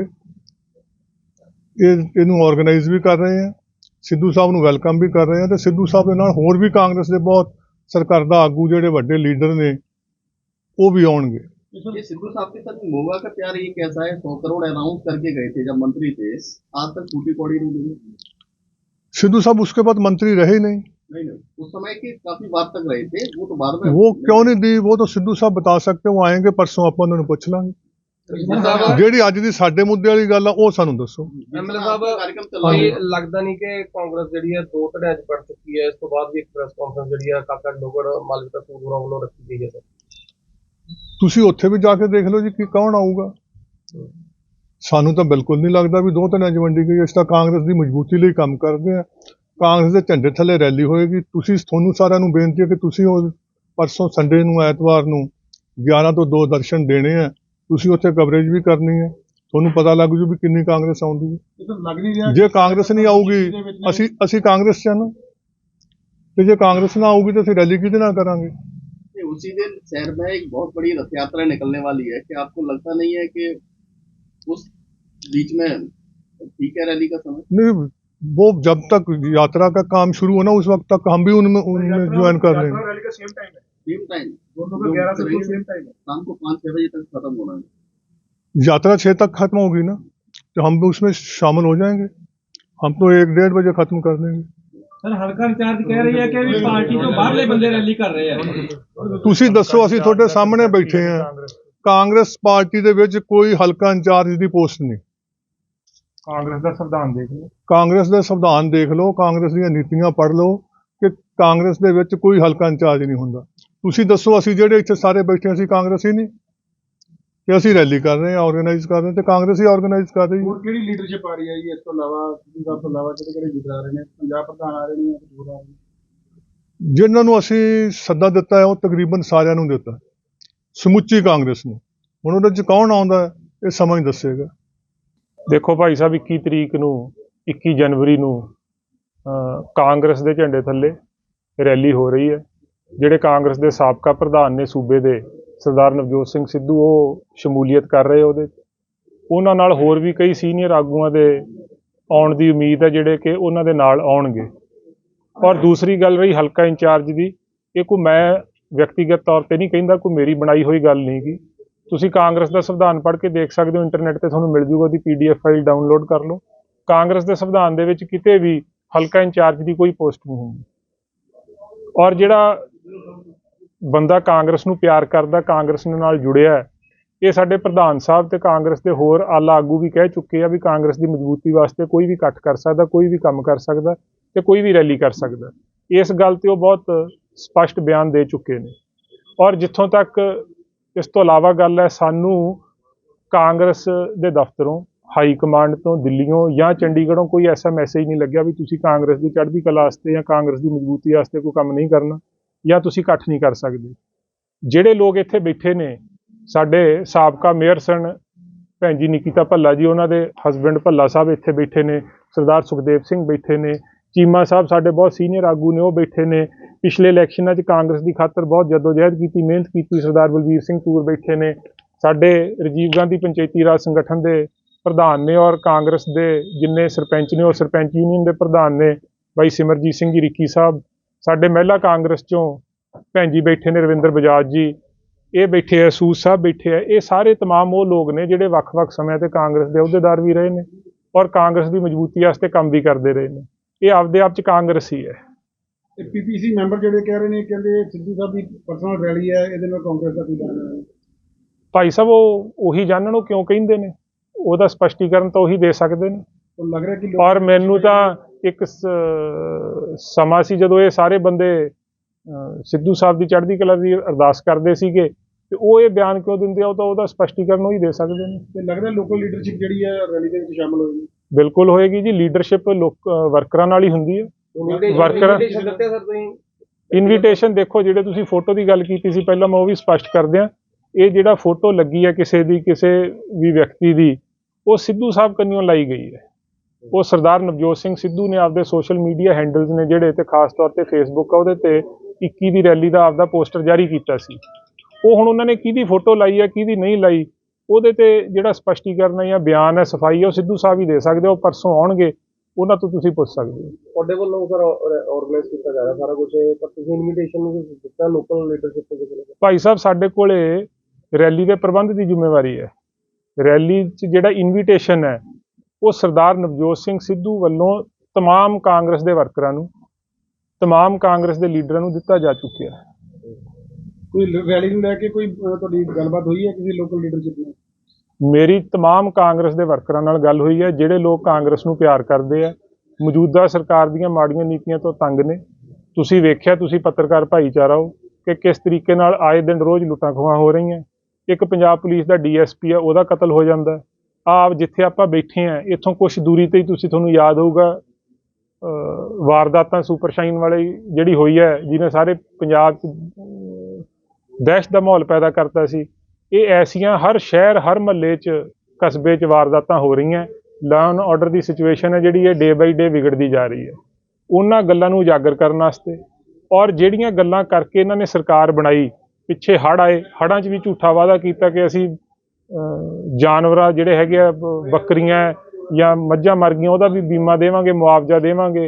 ਇਹ ਇਹਨੂੰ ਆਰਗੇਨਾਈਜ਼ ਵੀ ਕਰ ਰਹੇ ਆ। ਸਿੱਧੂ ਸਾਹਿਬ ਨੂੰ ਵੈਲਕਮ ਵੀ ਕਰ ਰਹੇ ਆ ਤੇ ਸਿੱਧੂ ਸਾਹਿਬ ਦੇ ਨਾਲ ਹੋਰ ਵੀ ਕਾਂਗਰਸ ਦੇ ਬਹੁਤ ਸਰਕਰਦਾ ਆਗੂ ਜਿਹੜੇ ਵੱਡੇ ਲੀਡਰ ਨੇ ਉਹ ਵੀ ਆਉਣਗੇ ये सिद्धू साहब के साथ मोगा का प्यार ये कैसा है सौ करोड़ अनाउंस करके गए थे जब मंत्री थे आज तक टूटी पौड़ी नहीं मिली सिद्धू साहब उसके बाद मंत्री रहे ही नहीं नहीं नहीं उस समय के काफी बात तक रहे थे वो तो बाद में वो क्यों नहीं दी वो तो सिद्धू ਸਾਹਿਬ ਬਤਾ ਸਕਦੇ ਉਹ ਆਏਂਗੇ ਪਰਸੋਂ ਆਪਾਂ ਉਹਨਾਂ ਨੂੰ ਪੁੱਛ ਲਾਂਗੇ ਜਿਹੜੀ ਅੱਜ ਦੀ ਸਾਡੇ ਮੁੱਦੇ ਵਾਲੀ ਗੱਲ ਆ ਉਹ ਸਾਨੂੰ ਦੱਸੋ। ਐਮਐਲਏ ਸਾਹਿਬ ਇਹ ਲੱਗਦਾ ਨਹੀਂ ਕਿ ਕਾਂਗਰਸ ਜਿਹੜੀ ਹੈ ਦੋ ਧੜਿਆਂ 'ਚ ਪੜ ਚੁੱਕੀ ਹੈ। ਇਸ ਤੋਂ ਬਾਅਦ ਵੀ ਇੱਕ ਪ੍ਰੈਸ ਕਾਨਫਰੰਸ ਜਿਹੜੀ ਆ ਕਾਕਾ ਲੋਗੜ ਮਾਲਵਿਕਾ ਸੂਰੋਂ ਵੱਲੋਂ ਰੱਖੀ ਗਈ ਹੈ ਤੁਸੀਂ ਉੱਥੇ ਵੀ ਜਾ ਕੇ ਦੇਖ ਲਓ ਜੀ ਕਿ ਕੌਣ ਆਊਗਾ। ਸਾਨੂੰ ਤਾਂ ਬਿਲਕੁਲ ਨਹੀਂ ਲੱਗਦਾ ਵੀ ਦੋ ਧੜਿਆਂ 'ਚ ਵੰਡੀ ਗਈ। ਇਸ ਤਾਂ ਕਾਂਗਰਸ ਦੀ ਮਜ਼ਬੂਤੀ ਲਈ ਕੰਮ ਕਰਦੇ ਆ। ਕਾਂਗਰਸ ਦੇ ਝੰਡੇ ਥੱਲੇ ਰੈਲੀ ਹੋਏਗੀ। ਤੁਸੀਂ ਤੁਹਾਨੂੰ ਸਾਰਿਆਂ ਨੂੰ ਬੇਨਤੀ ਹੈ ਕਿ ਤੁਸੀਂ ਉਹ ਪਰਸੋਂ ਸੰਡੇ ਨੂੰ ਐਤਵਾਰ ਨੂੰ 11 ਤੋਂ ਦੋ ਦਰਸ਼ਨ ਦੇਣੇ ਆ। ਤੁਸੀਂ ਉੱਥੇ ਕਵਰੇਜ ਵੀ ਕਰਨੀ ਹੈ ਤੁਹਾਨੂੰ ਪਤਾ ਲੱਗ ਜੂ ਵੀ ਕਿੰਨੀ ਕਾਂਗਰਸ ਆਉਂਦੀ ਹੈ ਇਹ ਤਾਂ ਲੱਗ ਨਹੀਂ ਰਿਹਾ ਜੇ ਕਾਂਗਰਸ ਨਹੀਂ ਆਊਗੀ ਅਸੀਂ ਅਸੀਂ ਕਾਂਗਰਸ ਚ ਆ ਨਾ ਤੇ ਜੇ ਕਾਂਗਰਸ ਨਾ ਆਊਗੀ ਤਾਂ ਅਸੀਂ ਰੈਲੀ ਕਿਹਦੇ ਨਾਲ ਕਰਾਂਗੇ कि उसी दिन शहर में एक बहुत बड़ी रथ यात्रा निकलने वाली है कि आपको लगता नहीं है कि उस बीच में ठीक है रैली का समय नहीं वो जब तक यात्रा का काम शुरू हो ना उस वक्त तक हम भी उनमें उनमें ज्वाइन कर लेंगे रैली का सेम टाइम है सेम टाइम दोनों का ग्यारह से दो सेम टाइम है शाम को पाँच छह बजे तक खत्म होना है यात्रा छः तक खत्म होगी ना तो हम भी उसमें शामिल हो जाएंगे हम तो एक डेढ़ बजे खत्म कर देंगे ਸਰ ਹਲਕਾ ਇੰਚਾਰਜ ਕਹਿ ਰਹੀ ਹੈ ਕਿ ਵੀ ਪਾਰਟੀ ਤੋਂ ਬਾਹਰਲੇ ਬੰਦੇ ਰੈਲੀ ਕਰ ਰਹੇ ਆ ਤੁਸੀਂ ਦੱਸੋ ਅਸੀਂ ਤੁਹਾਡੇ ਸਾਹਮਣੇ ਬੈਠੇ ਹਾਂ ਕਾਂਗਰਸ ਪਾਰਟੀ ਦੇ ਵਿੱਚ ਕੋਈ ਹਲਕਾ ਇੰਚਾਰਜ ਦੀ ਪੋਸਟ ਨਹੀਂ ਕਾਂਗਰਸ ਦਾ ਸੰਵਿਧਾਨ ਦੇਖ ਲਓ ਕਾਂਗਰਸ ਦਾ ਸੰਵਿਧਾਨ ਦੇਖ ਲਓ ਕਾਂਗਰਸ ਦੀਆਂ ਨੀਤੀਆਂ ਪੜ੍ਹ ਲਓ ਕਿ ਕਾਂਗਰਸ ਦੇ ਵਿੱਚ ਕੋਈ ਹਲਕਾ ਇੰਚਾਰਜ ਨਹੀਂ ਹੁੰਦਾ ਤੁਸੀਂ ਦੱਸੋ ਅਸੀਂ ਜਿਹੜੇ ਇੱਥੇ ਸਾਰੇ ਬੈਠੇ ਅਸੀਂ ਕਾਂਗਰਸੀ ਨਹੀਂ। ਕਿ ਅਸੀਂ ਰੈਲੀ ਕਰ ਰਹੇ ਹਾਂ ਆਰਗੇਨਾਈਜ਼ ਕਰ ਰਹੇ ਹਾਂ ਤੇ ਕਾਂਗਰਸ ਹੀ ਆਰਗੇਨਾਈਜ਼ ਕਰ ਰਹੀ ਹੈ। ਹੋਰ ਕਿਹੜੀ ਲੀਡਰਸ਼ਿਪ ਆ ਰਹੀ ਹੈ ਜੀ? ਇਸ ਤੋਂ ਇਲਾਵਾ ਸਾਹਿਬ ਤੋਂ ਇਲਾਵਾ ਕਿਹੜੇ ਕਿਹੜੇ ਲੀਡਰ ਆ ਰਹੇ ਨੇ? ਪੰਜਾਬ ਪ੍ਰਧਾਨ ਆ ਰਹੇ ਨੇ ਹੋਰ ਆ ਰਹੇ ਨੇ? ਜਿਨ੍ਹਾਂ ਨੂੰ ਅਸੀਂ ਸੱਦਾ ਦਿੱਤਾ ਹੈ ਉਹ ਤਕਰੀਬਨ ਸਾਰਿਆਂ ਨੂੰ ਦਿੱਤਾ। ਸਮੁੱਚੀ ਕਾਂਗਰਸ ਨੂੰ। ਹੁਣ ਉਹਦੇ ਚ ਕੌਣ ਆਉਂਦਾ ਇਹ ਸਮਾਂ ਹੀ ਦੱਸੇਗਾ। ਦੇਖੋ ਭਾਈ ਸਾਹਿਬ 21 ਤਰੀਕ ਨੂੰ 21 ਜਨਵਰੀ ਨੂੰ ਕਾਂਗਰਸ ਦੇ ਝੰਡੇ ਥੱਲੇ ਰੈਲੀ ਹੋ ਰਹੀ ਹੈ। ਜਿਹੜੇ ਕਾਂਗਰਸ ਦੇ ਸਾਬਕਾ ਪ੍ਰਧਾਨ ਨੇ ਸੂਬੇ ਦੇ ਸਰਦਾਰ ਨਵਜੋਤ ਸਿੰਘ ਸਿੱਧੂ, ਉਹ ਸ਼ਮੂਲੀਅਤ ਕਰ ਰਹੇ ਉਹਦੇ ਉਹਨਾਂ ਨਾਲ ਹੋਰ ਵੀ ਕਈ ਸੀਨੀਅਰ ਆਗੂਆਂ ਦੇ ਆਉਣ ਦੀ ਉਮੀਦ ਹੈ ਜਿਹੜੇ ਕਿ ਉਹਨਾਂ ਦੇ ਨਾਲ ਆਉਣਗੇ। ਔਰ ਦੂਸਰੀ ਗੱਲ ਰਹੀ ਹਲਕਾ ਇੰਚਾਰਜ ਦੀ, ਇਹ ਕੋਈ ਮੈਂ ਵਿਅਕਤੀਗਤ ਤੌਰ ਤੇ ਨਹੀਂ ਕਹਿੰਦਾ ਕੋਈ ਮੇਰੀ ਬਣਾਈ ਹੋਈ ਗੱਲ ਨਹੀਂ ਗੀ। ਤੁਸੀਂ ਕਾਂਗਰਸ ਦਾ ਸੰਵਿਧਾਨ ਪੜ੍ਹ ਕੇ ਦੇਖ ਸਕਦੇ ਹੋ, ਇੰਟਰਨੈਟ ਤੇ ਤੁਹਾਨੂੰ ਮਿਲ ਜੂਗਾ, ਉਹਦੀ ਪੀਡੀਐਫ ਫਾਈਲ ਡਾਊਨਲੋਡ ਕਰ ਲਓ। ਕਾਂਗਰਸ ਦੇ ਸੰਵਿਧਾਨ ਦੇ ਵਿੱਚ ਕਿਤੇ ਵੀ ਹਲਕਾ ਇੰਚਾਰਜ ਦੀ ਕੋਈ ਪੋਸਟ ਨਹੀਂ ਹੁੰਦੀ। ਔਰ ਜਿਹੜਾ ਬੰਦਾ ਕਾਂਗਰਸ ਨੂੰ ਪਿਆਰ ਕਰਦਾ, ਕਾਂਗਰਸ ਨਾਲ ਜੁੜਿਆ ਇਹ ਸਾਡੇ ਪ੍ਰਧਾਨ ਸਾਹਿਬ ਤੇ ਕਾਂਗਰਸ ਦੇ ਹੋਰ ਆਲਾ ਆਗੂ ਵੀ ਕਹਿ ਚੁੱਕੇ ਆ ਵੀ ਕਾਂਗਰਸ ਦੀ ਮਜ਼ਬੂਤੀ ਵਾਸਤੇ ਕੋਈ ਵੀ ਇਕੱਠ ਕਰ ਸਕਦਾ, ਕੋਈ ਵੀ ਕੰਮ ਕਰ ਸਕਦਾ ਤੇ ਕੋਈ ਵੀ ਰੈਲੀ ਕਰ ਸਕਦਾ। ਇਸ ਗੱਲ ਤੇ ਉਹ ਬਹੁਤ ਸਪਸ਼ਟ ਬਿਆਨ ਦੇ ਚੁੱਕੇ ਨੇ। ਔਰ ਜਿੱਥੋਂ ਤੱਕ ਇਸ ਤੋਂ ਇਲਾਵਾ ਗੱਲ ਹੈ, ਸਾਨੂੰ ਕਾਂਗਰਸ ਦੇ ਦਫ਼ਤਰੋਂ, ਹਾਈ ਕਮਾਂਡ ਤੋਂ ਦਿੱਲੀੋਂ ਜਾਂ ਚੰਡੀਗੜ੍ਹੋਂ ਕੋਈ ਐਸਾ ਮੈਸੇਜ ਨਹੀਂ ਲੱਗਿਆ ਵੀ ਤੁਸੀਂ ਕਾਂਗਰਸ ਦੀ ਚੜ੍ਹਦੀ ਕਲਾ ਵਾਸਤੇ ਜਾਂ ਕਾਂਗਰਸ ਦੀ ਮਜ਼ਬੂਤੀ ਵਾਸਤੇ ਕੋਈ ਕੰਮ ਨਹੀਂ ਕਰਨਾ। ਜਾਂ ਤੁਸੀਂ ਇਕੱਠ ਨਹੀਂ ਕਰ ਸਕਦੇ। ਜਿਹੜੇ ਲੋਕ ਇੱਥੇ ਬੈਠੇ ਨੇ, ਸਾਡੇ ਸਾਬਕਾ ਮੇਅਰ ਸਨ, ਭੈਣ ਜੀ ਨਿਕਿਤਾ ਭੱਲਾ ਜੀ, ਉਹਨਾਂ ਦੇ ਹਸਬੰਡ ਭੱਲਾ ਸਾਹਿਬ ਇੱਥੇ ਬੈਠੇ ਨੇ, ਸਰਦਾਰ ਸੁਖਦੇਵ ਸਿੰਘ ਬੈਠੇ ਨੇ, ਚੀਮਾ ਸਾਹਿਬ ਸਾਡੇ ਬਹੁਤ ਸੀਨੀਅਰ ਆਗੂ ਨੇ, ਉਹ ਬੈਠੇ ਨੇ। ਪਿਛਲੇ ਇਲੈਕਸ਼ਨਾਂ 'ਚ ਕਾਂਗਰਸ ਦੀ ਖਾਤਰ ਬਹੁਤ ਜਦੋਜਹਿਦ ਕੀਤੀ, ਮਿਹਨਤ ਕੀਤੀ ਸਰਦਾਰ ਬਲਬੀਰ ਸਿੰਘ ਤੂਰ ਬੈਠੇ ਨੇ। ਸਾਡੇ ਰਾਜੀਵ ਗਾਂਧੀ ਪੰਚਾਇਤੀ ਰਾਜ ਸੰਗਠਨ ਦੇ ਪ੍ਰਧਾਨ ਨੇ ਔਰ ਕਾਂਗਰਸ ਦੇ ਜਿੰਨੇ ਸਰਪੰਚ ਨੇ, ਉਹ ਸਰਪੰਚ ਯੂਨੀਅਨ ਦੇ ਪ੍ਰਧਾਨ ਨੇ, ਬਾਈ ਸਿਮਰਜੀਤ ਸਿੰਘ ਜੀ, ਰਿੱਕੀ ਸਾਹਿਬ ਸਾਡੇ ਮਹਿਲਾ ਕਾਂਗਰਸ ਚੋਂ ਭੈਣ ਜੀ ਬੈਠੇ ਨੇ ਰਵਿੰਦਰ ਬਜਾਜ ਜੀ ਇਹ ਬੈਠੇ ਆ ਸੂਦ ਸਾਹਿਬ ਬੈਠੇ ਆ ਇਹ ਸਾਰੇ तमाम ਉਹ ਲੋਕ ਨੇ ਜਿਹੜੇ ਵੱਖ-ਵੱਖ ਸਮਿਆਂ ਤੇ ਕਾਂਗਰਸ ਦੇ ਅਹੁਦੇਦਾਰ ਵੀ ਰਹੇ ਨੇ ਔਰ ਕਾਂਗਰਸ ਦੀ ਮਜ਼ਬੂਤੀ ਵਾਸਤੇ ਕੰਮ ਵੀ ਕਰਦੇ ਰਹੇ ਨੇ ਇਹ ਆਪਦੇ ਆਪ ਚ ਕਾਂਗਰਸ ਹੀ ਹੈ ਤੇ ਪੀਪੀਸੀ ਮੈਂਬਰ ਜਿਹੜੇ ਕਹਿ ਰਹੇ ਨੇ ਕਹਿੰਦੇ ਸਿੱਧੂ ਸਾਹਿਬ ਦੀ ਪਰਸਨਲ ਰੈਲੀ ਹੈ ਇਹਦੇ ਨਾਲ ਕਾਂਗਰਸ ਦਾ ਕੋਈ ਲੈਣਾ ਨਹੀਂ ਭਾਈ ਸਾਹਿਬ ਉਹ ਉਹੀ ਜਾਣਨ ਉਹ ਕਿਉਂ ਕਹਿੰਦੇ ਨੇ ਉਹਦਾ ਸਪਸ਼ਟੀਕਰਨ ਤਾਂ ਉਹੀ ਦੇ ਸਕਦੇ ਨੇ ਤਾਂ ਲੱਗ ਰਿਹਾ ਕਿ ਲੋਕ- ਔਰ ਮੈਨੂੰ ਤਾਂ ਇੱਕ ਸਮਾਂ ਸੀ ਜਦੋਂ ਇਹ ਸਾਰੇ ਬੰਦੇ ਸਿੱਧੂ ਸਾਹਿਬ ਦੀ ਚੜ੍ਹਦੀ ਕਲਾ ਦੀ ਅਰਦਾਸ ਕਰਦੇ ਸੀਗੇ ਤੇ ਉਹ ਇਹ ਬਿਆਨ ਕਿਉਂ ਦਿੰਦੇ ਆ ਉਹ ਤਾਂ ਉਹਦਾ ਸਪਸ਼ਟੀਕਰਨ ਉਹ ਹੀ ਦੇ ਸਕਦੇ ਨੇ। ਤੇ ਲੱਗਦਾ ਲੋਕਲ ਲੀਡਰਸ਼ਿਪ ਜਿਹੜੀ ਹੈ ਰੈਲੀ ਦੇ ਵਿੱਚ ਸ਼ਾਮਲ ਹੋਏਗੀ। ਬਿਲਕੁਲ ਹੋਏਗੀ ਜੀ ਲੀਡਰਸ਼ਿਪ ਲੋਕ ਵਰਕਰਾਂ ਨਾਲ ਹੀ ਹੁੰਦੀ ਹੈ। ਵਰਕਰ ਇਨਵੀਟੇਸ਼ਨ ਦੇਖੋ ਜਿਹੜੇ ਤੁਸੀਂ ਫੋਟੋ ਦੀ ਗੱਲ ਕੀਤੀ ਸੀ ਪਹਿਲਾਂ ਮੈਂ ਉਹ ਵੀ ਸਪਸ਼ਟ ਕਰ ਦਿਆਂ ਇਹ ਜਿਹੜਾ ਫੋਟੋ ਲੱਗੀ ਹੈ ਕਿਸੇ ਦੀ ਕਿਸੇ ਵੀ ਵਿਅਕਤੀ ਦੀ ਉਹ ਸਿੱਧੂ ਸਾਹਿਬ ਕੰਨਿਓ ਲਾਈ ਗਈ ਹੈ। ਉਹ ਸਰਦਾਰ ਨਵਜੋਤ ਸਿੰਘ ਸਿੱਧੂ ਨੇ ਆਪਦੇ ਸੋਸ਼ਲ ਮੀਡੀਆ ਹੈਂਡਲਸ ਨੇ ਜਿਹੜੇ ਤੇ ਖਾਸ ਤੌਰ ਤੇ ਫੇਸਬੁੱਕ ਆ ਉਹਦੇ ਤੇ 21 ਦੀ ਰੈਲੀ ਦਾ ਆਪਦਾ ਪੋਸਟਰ ਜਾਰੀ ਕੀਤਾ ਸੀ। ਉਹ ਹੁਣ ਉਹਨਾਂ ਨੇ ਕਿਹਦੀ ਫੋਟੋ ਲਾਈ ਹੈ ਕਿਹਦੀ ਨਹੀਂ ਲਾਈ ਉਹਦੇ ਤੇ ਜਿਹੜਾ ਸਪਸ਼ਟੀਕਰਨ ਹੈ ਜਾਂ ਬਿਆਨ ਹੈ ਸਫ਼ਾਈ ਹੈ ਉਹ ਸਿੱਧੂ ਸਾਹਿਬ ਹੀ ਦੇ ਸਕਦੇ ਉਹ ਪਰਸੋਂ ਆਉਣਗੇ ਉਹਨਾਂ ਤੋਂ ਤੁਸੀਂ ਪੁੱਛ ਸਕਦੇ ਹੋ। ਤੁਹਾਡੇ ਵੱਲੋਂ ਸਰ ਆਰਗੇਨਾਈਜ਼ ਕੀਤਾ ਜਾ ਰਿਹਾ ਸਾਰਾ ਕੁਝ ਪਰ ਤੁਸੀਂ ਇਨਵੀਟੇਸ਼ਨ ਨੂੰ ਦਿੱਤਾ ਲੋਕਲ ਲੀਡਰਸ਼ਿਪ ਨੇ? ਭਾਈ ਸਾਹਿਬ ਸਾਡੇ ਕੋਲੇ ਰੈਲੀ ਦੇ ਪ੍ਰਬੰਧ ਦੀ ਜ਼ਿੰਮੇਵਾਰੀ ਹੈ। ਰੈਲੀ 'ਚ ਜਿਹੜਾ ਇਨਵੀਟੇਸ਼ਨ ਹੈ ਉਹ ਸਰਦਾਰ ਨਵਜੋਤ ਸਿੰਘ ਸਿੱਧੂ ਵੱਲੋਂ तमाम ਕਾਂਗਰਸ ਦੇ ਵਰਕਰਾਂ ਨੂੰ तमाम ਕਾਂਗਰਸ ਦੇ ਲੀਡਰਾਂ ਨੂੰ ਦਿੱਤਾ ਜਾ ਚੁੱਕਿਆ ਹੈ ਕੋਈ ਰੈਲੀ ਨੂੰ ਲੈ ਕੇ ਕੋਈ ਅਹ, ਤੁਹਾਡੀ ਗੱਲਬਾਤ ਹੋਈ ਹੈ ਕਿਸੇ ਲੋਕਲ ਲੀਡਰਸ਼ਿਪ ਨਾਲ ਮੇਰੀ तमाम ਕਾਂਗਰਸ ਦੇ ਵਰਕਰਾਂ ਨਾਲ ਗੱਲ ਹੋਈ ਹੈ ਜਿਹੜੇ ਲੋਕ ਕਾਂਗਰਸ ਨੂੰ ਪਿਆਰ ਕਰਦੇ ਆ ਮੌਜੂਦਾ ਸਰਕਾਰ ਦੀਆਂ ਮਾੜੀਆਂ ਨੀਤੀਆਂ ਤੋਂ ਤੰਗ ਨੇ ਤੁਸੀਂ ਵੇਖਿਆ ਤੁਸੀਂ ਪੱਤਰਕਾਰ ਭਾਈਚਾਰਾ ਹੋ ਕਿ ਕਿਸ ਤਰੀਕੇ ਨਾਲ ਆਏ ਦਿਨ ਰੋਜ਼ ਲੁੱਟਾਂ ਖੋਹਾਂ ਹੋ ਰਹੀਆਂ ਇੱਕ ਪੰਜਾਬ ਪੁਲਿਸ ਦਾ ਡੀਐਸਪੀ ਆ ਉਹਦਾ ਕਤਲ ਹੋ ਜਾਂਦਾ ਆਪ ਜਿੱਥੇ ਆਪਾਂ ਬੈਠੇ ਆ, ਇੱਥੋਂ ਕੁਝ ਦੂਰੀ ਤੇ ਹੀ ਤੁਸੀਂ ਤੁਹਾਨੂੰ ਯਾਦ ਹੋਊਗਾ, ਅਹ, ਵਾਰਦਾਤਾਂ ਸੁਪਰਸ਼ਾਈਨ ਵਾਲੀ ਜਿਹੜੀ ਹੋਈ ਹੈ ਜਿਹਨੇ ਸਾਰੇ ਪੰਜਾਬ 'ਚ ਦਹਿਸ਼ਤ ਦਾ ਮਾਹੌਲ ਪੈਦਾ ਕਰਤਾ ਸੀ, ਇਹ ਐਸੀਆਂ ਹਰ ਸ਼ਹਿਰ, ਹਰ ਮਹੱਲੇ 'ਚ, ਕਸਬੇ 'ਚ ਵਾਰਦਾਤਾਂ ਹੋ ਰਹੀਆਂ ਲਾਅ ਐਂਡ ਆਰਡਰ ਦੀ ਸਿਚੁਏਸ਼ਨ ਹੈ ਜਿਹੜੀ ਇਹ ਡੇ ਬਾਈ ਡੇ ਵਿਗੜਦੀ ਜਾ ਰਹੀ ਹੈ। ਉਹਨਾਂ ਗੱਲਾਂ ਨੂੰ ਉਜਾਗਰ ਕਰਨ ਵਾਸਤੇ ਔਰ ਜਿਹੜੀਆਂ ਗੱਲਾਂ ਕਰਕੇ ਇਹਨਾਂ ਨੇ ਸਰਕਾਰ ਬਣਾਈ, ਪਿੱਛੇ ਹੜ੍ਹ ਆਏ, ਹੜ੍ਹਾਂ 'ਚ ਵੀ ਝੂਠਾ ਵਾਅਦਾ ਕੀਤਾ ਕਿ ਅਸੀਂ ਜਾਨਵਰਾਂ ਜਿਹੜੇ ਹੈਗੇ ਆ ਬ- ਬੱਕਰੀਆਂ ਜਾਂ ਮੱਝਾਂ ਮਰ ਗਈਆਂ ਉਹਦਾ ਵੀ ਬੀਮਾ ਦੇਵਾਂਗੇ ਮੁਆਵਜ਼ਾ ਦੇਵਾਂਗੇ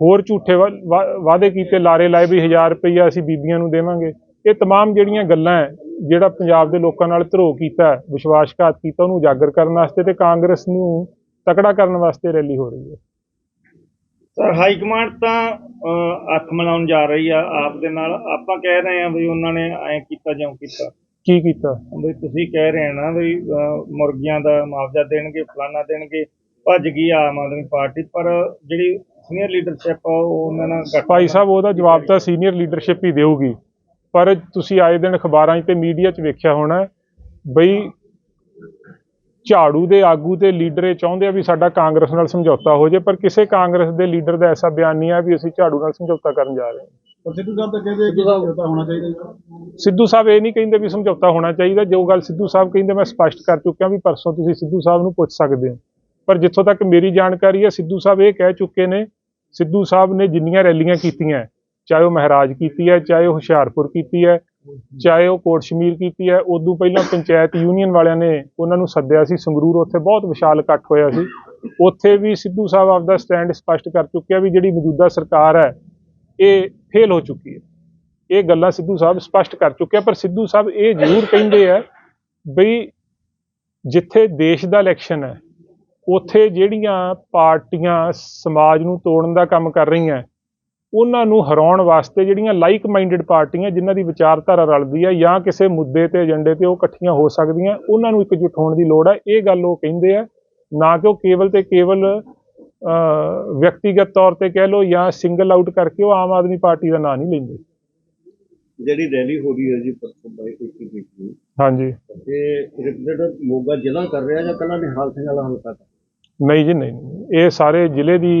ਹੋਰ ਝੂਠੇ ਵਾ- ਵਾ- ਵਾਅਦੇ ਕੀਤੇ ਲਾਰੇ ਲਾਏ ਵੀ 1000 ਰੁਪਈਆ ਅਸੀਂ ਬੀਬੀਆਂ ਨੂੰ ਦੇਵਾਂਗੇ ਇਹ तमाम ਜਿਹੜੀਆਂ ਗੱਲਾਂ ਹੈ ਜਿਹੜਾ ਪੰਜਾਬ ਦੇ ਲੋਕਾਂ ਨਾਲ ਧਰੋ ਕੀਤਾ ਹੈ, ਵਿਸ਼ਵਾਸਘਾਤ ਕੀਤਾ ਉਹਨੂੰ ਉਜਾਗਰ ਕਰਨ ਵਾਸਤੇ ਤੇ ਕਾਂਗਰਸ ਨੂੰ ਤਕੜਾ ਕਰਨ ਵਾਸਤੇ ਰੈਲੀ ਹੋ ਰਹੀ ਹੈ ਸਰ ਹਾਈ ਕਮਾਂਡ ਤਾਂ ਅਹ, ਅੱਖ ਮਿਲਾਉਣ ਜਾ ਰਹੀ ਆ ਆਪ ਦੇ ਨਾਲ ਆਪਾਂ ਕਹਿ ਰਹੇ ਆ ਵੀ ਉਹਨਾਂ ਨੇ ਐਂ ਕੀਤਾ ਜਿਉਂ ਕੀਤਾ ਕੀ ਕੀਤਾ? ਵੀ ਤੁਸੀਂ ਕਹਿ ਰਹੇ ਨਾ ਵੀ ਅਹ, ਮੁਰਗੀਆਂ ਦਾ ਮੁਆਵਜ਼ਾ ਦੇਣਗੇ ਫਲਾਨਾ ਦੇਣਗੇ ਭੱਜ ਗਈ ਆਮ ਆਦਮੀ ਪਾਰਟੀ ਪਰ ਜਿਹੜੀ ਸੀਨੀਅਰ ਲੀਡਰਸ਼ਿਪ ਆ ਉਹ ਉਹਨਾਂ ਨਾਲ ਗੱਠ- ਭਾਈ ਸਾਹਿਬ ਉਹਦਾ ਜਵਾਬ ਤਾਂ ਸੀਨੀਅਰ ਲੀਡਰਸ਼ਿਪ ਹੀ ਦੇਊਗੀ। ਪਰ ਤੁਸੀਂ ਆਏ ਦਿਨ ਅਖਬਾਰਾਂ 'ਚ ਤੇ ਮੀਡੀਆ 'ਚ ਵੇਖਿਆ ਹੋਣਾ ਬਈ ਝਾੜੂ ਦੇ ਆਗੂ ਤੇ ਲੀਡਰ ਇਹ ਚਾਹੁੰਦੇ ਆ ਵੀ ਸਾਡਾ ਕਾਂਗਰਸ ਨਾਲ ਸਮਝੌਤਾ ਹੋ ਜਾਏ ਪਰ ਕਿਸੇ ਕਾਂਗਰਸ ਦੇ ਲੀਡਰ ਦਾ ਐਸਾ ਬਿਆਨ ਨਹੀਂ ਆ ਵੀ ਅਸੀਂ ਝਾੜੂ ਨਾਲ ਸਮਝੌਤਾ ਕਰਨ ਜਾ ਰਹੇ ਹਾਂ। ਪਰ ਸਿੱਧੂ ਸਾਹਿਬ ਤਾਂ ਕਹਿੰਦੇ ਕਿ ਸਮਝੌਤਾ ਹੋਣਾ ਚਾਹੀਦਾ ਜੀ। ਸਿੱਧੂ ਸਾਹਿਬ ਇਹ ਨਹੀਂ ਕਹਿੰਦੇ ਵੀ ਸਮਝੌਤਾ ਹੋਣਾ ਚਾਹੀਦਾ। ਜੋ ਗੱਲ ਸਿੱਧੂ ਸਾਹਿਬ ਕਹਿੰਦੇ ਮੈਂ ਸਪਸ਼ਟ ਕਰ ਚੁੱਕਿਆ ਵੀ ਪਰਸੋਂ ਤੁਸੀਂ ਸਿੱਧੂ ਸਾਹਿਬ ਨੂੰ ਪੁੱਛ ਸਕਦੇ ਹੋ। ਪਰ ਜਿੱਥੋਂ ਤੱਕ ਮੇਰੀ ਜਾਣਕਾਰੀ ਹੈ ਸਿੱਧੂ ਸਾਹਿਬ ਇਹ ਕਹਿ ਚੁੱਕੇ ਨੇ ਸਿੱਧੂ ਸਾਹਿਬ ਨੇ ਜਿੰਨੀਆਂ ਰੈਲੀਆਂ ਕੀਤੀਆਂ ਚਾਹੇ ਉਹ ਮਹਾਰਾਜ ਕੀਤੀ ਹੈ ਚਾਹੇ ਉਹ ਹੁਸ਼ਿਆਰਪੁਰ ਕੀਤੀ ਹੈ ਚਾਹੇ ਉਹ ਕੋਟ ਸ਼ਮੀਰ ਕੀਤੀ ਹੈ ਉਦੋਂ ਪਹਿਲਾਂ ਪੰਚਾਇਤ ਯੂਨੀਅਨ ਵਾਲਿਆਂ ਨੇ ਉਹਨਾਂ ਨੂੰ ਸੱਦਿਆ ਸੀ। ਸੰਗਰੂਰ ਉੱਥੇ ਬਹੁਤ ਵਿਸ਼ਾਲ ਇਕੱਠ ਹੋਇਆ ਸੀ। ਉੱਥੇ ਵੀ ਸਿੱਧੂ ਸਾਹਿਬ ਆਪਦਾ ਸਟੈਂਡ ਸਪਸ਼ਟ ਕਰ ਚੁੱਕਿਆ ਵੀ ਜਿਹੜੀ ਮੌਜੂਦਾ ਸਰਕਾਰ ਹੈ ਇਹ ਫੇਲ ਹੋ ਚੁੱਕੀ ਹੈ। ਇਹ ਗੱਲਾਂ ਸਿੱਧੂ ਸਾਹਿਬ ਸਪਸ਼ਟ ਕਰ ਚੁੱਕੇ ਆ, ਪਰ ਸਿੱਧੂ ਸਾਹਿਬ ਇਹ ਜ਼ਰੂਰ ਕਹਿੰਦੇ ਆ ਬਈ ਜਿੱਥੇ ਦੇਸ਼ ਦਾ ਇਲੈਕਸ਼ਨ ਹੈ, ਉੱਥੇ ਜਿਹੜੀਆਂ ਪਾਰਟੀਆਂ ਸਮਾਜ ਨੂੰ ਤੋੜਨ ਦਾ ਕੰਮ ਕਰ ਰਹੀਆਂ, ਉਹਨਾਂ ਨੂੰ ਹਰਾਉਣ ਵਾਸਤੇ ਜਿਹੜੀਆਂ ਲਾਈਕ ਮਾਈਂਡਡ ਪਾਰਟੀਆਂ ਜਿਨ੍ਹਾਂ ਦੀ ਵਿਚਾਰਧਾਰਾ ਰਲਦੀ ਹੈ ਜਾਂ ਕਿਸੇ ਮੁੱਦੇ ਤੇ, ਏਜੰਡੇ ਤੇ ਉਹ ਇਕੱਠੀਆਂ ਹੋ ਸਕਦੀਆਂ, ਉਹਨਾਂ ਨੂੰ ਇਕਜੁੱਟ ਹੋਣ ਦੀ ਲੋੜ ਹੈ ਇਹ ਗੱਲ ਉਹ ਕਹਿੰਦੇ ਆ, ਨਾ ਕਿ ਉਹ ਕੇਵਲ ਤੇ ਕੇਵਲ ਵਿਅਕਤੀਗਤ ਤੌਰ ਤੇ ਕਹਿ ਲਓ ਜਾਂ ਸਿੰਗਲ ਆਊਟ ਕਰਕੇ ਉਹ ਆਮ ਆਦਮੀ ਪਾਰਟੀ ਦਾ ਨਾਂ ਨਹੀਂ ਲੈਂਦੇ। ਜਿਹੜੀ ਰੈਲੀ ਹੋ ਰਹੀ ਹੈ ਜੀ ਪਰਸੋਂ ਬਾਈ 21 ਤਰੀਕ ਨੂੰ ਹਾਂਜੀ। ਤੇ ਰਿਪਰੈਜ਼ੈਂਟੇਟਿਵ ਮੋਗਾ ਜ਼ਿਲ੍ਹਾ ਕਰ ਰਿਹਾ ਜਾਂ ਕੱਲਾ ਨਿਹਾਲ ਸਿੰਘ ਵਾਲਾ ਹਲਕਾ ਨਹੀਂ ਜੀ ਨਹੀਂ। ਨਹੀਂ। ਇਹ ਸਾਰੇ ਜ਼ਿਲ੍ਹੇ ਦੀ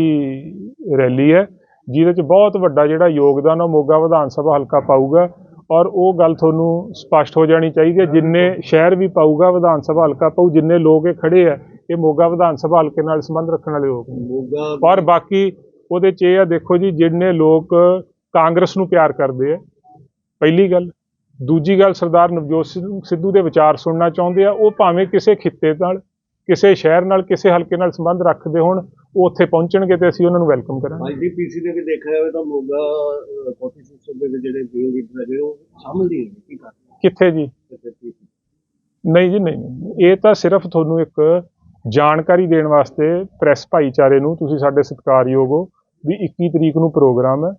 ਰੈਲੀ ਹੈ ਜਿਹਦੇ ਚ ਬਹੁਤ ਵੱਡਾ ਜਿਹੜਾ ਯੋਗਦਾਨ ਉਹ ਮੋਗਾ ਵਿਧਾਨ ਸਭਾ ਹਲਕਾ ਪਾਊਗਾ ਔਰ ਉਹ ਗੱਲ ਤੁਹਾਨੂੰ ਸਪਸ਼ਟ ਹੋ ਜਾਣੀ ਚਾਹੀਦੀ ਹੈ ਜਿੰਨੇ ਸ਼ਹਿਰ ਵੀ ਪਾਊਗਾ ਵਿਧਾਨ ਸਭਾ ਹਲਕਾ ਪਾਊ ਜਿੰਨੇ ਲੋਕ ਇਹ ਖੜੇ ਆ ਇਹ ਮੋਗਾ ਵਿਧਾਨ ਸਭਾ ਹਲਕੇ ਨਾਲ ਸੰਬੰਧ ਰੱਖਣ ਵਾਲੇ ਲੋਕ ਨੇ। ਔਰ ਬਾਕੀ ਉਹਦੇ ਚ ਇਹ ਆ ਦੇਖੋ ਜੀ ਜਿੰਨੇ ਲੋਕ ਕਾਂਗਰਸ ਨੂੰ ਪਿਆਰ ਕਰਦੇ ਆ ਪਹਿਲੀ ਗੱਲ। ਦੂਜੀ ਗੱਲ ਸਰਦਾਰ ਨਵਜੋਤ ਸਿੰਘ ਸਿੱਧੂ ਦੇ ਵਿਚਾਰ ਸੁਣਨਾ ਚਾਹੁੰਦੇ ਆ ਉਹ ਭਾਵੇਂ ਕਿਸੇ ਖਿੱਤੇ ਨਾਲ ਕਿਸੇ ਸ਼ਹਿਰ ਨਾਲ ਕਿਸੇ ਹਲਕੇ ਨਾਲ ਸੰਬੰਧ ਰੱਖਦੇ ਹੋਣ ਉਹ ਉੱਥੇ ਪਹੁੰਚਣਗੇ ਤੇ ਅਸੀਂ ਉਹਨਾਂ ਨੂੰ ਵੈਲਕਮ ਕਰਾਂਗੇ। ਆਈਡੀਪੀਸੀ ਦੇ ਵੀ ਦੇਖਿਆ ਜਾਵੇ ਤਾਂ ਮੋਗਾ ਸਿਸਟਮ ਦੇ ਵਿੱਚ ਜਿਹੜੇ ਮੇਨ ਲੀਡਰ ਹੈਗੇ ਉਹ ਸ਼ਾਮਲ ਨਹੀਂ ਕਰ ਕਿੱਥੇ ਜੀ? ਨਹੀਂ ਜੀ ਨਹੀਂ। ਇਹ ਤਾਂ ਸਿਰਫ ਤੁਹਾਨੂੰ ਇੱਕ ਜਾਣਕਾਰੀ ਦੇਣ ਵਾਸਤੇ ਪ੍ਰੈਸ ਭਾਈਚਾਰੇ ਨੂੰ ਤੁਸੀਂ ਸਾਡੇ ਸਤਿਕਾਰਯੋਗ ਹੋ ਵੀ 21 ਤਰੀਕ ਨੂੰ ਪ੍ਰੋਗਰਾਮ ਹੈ।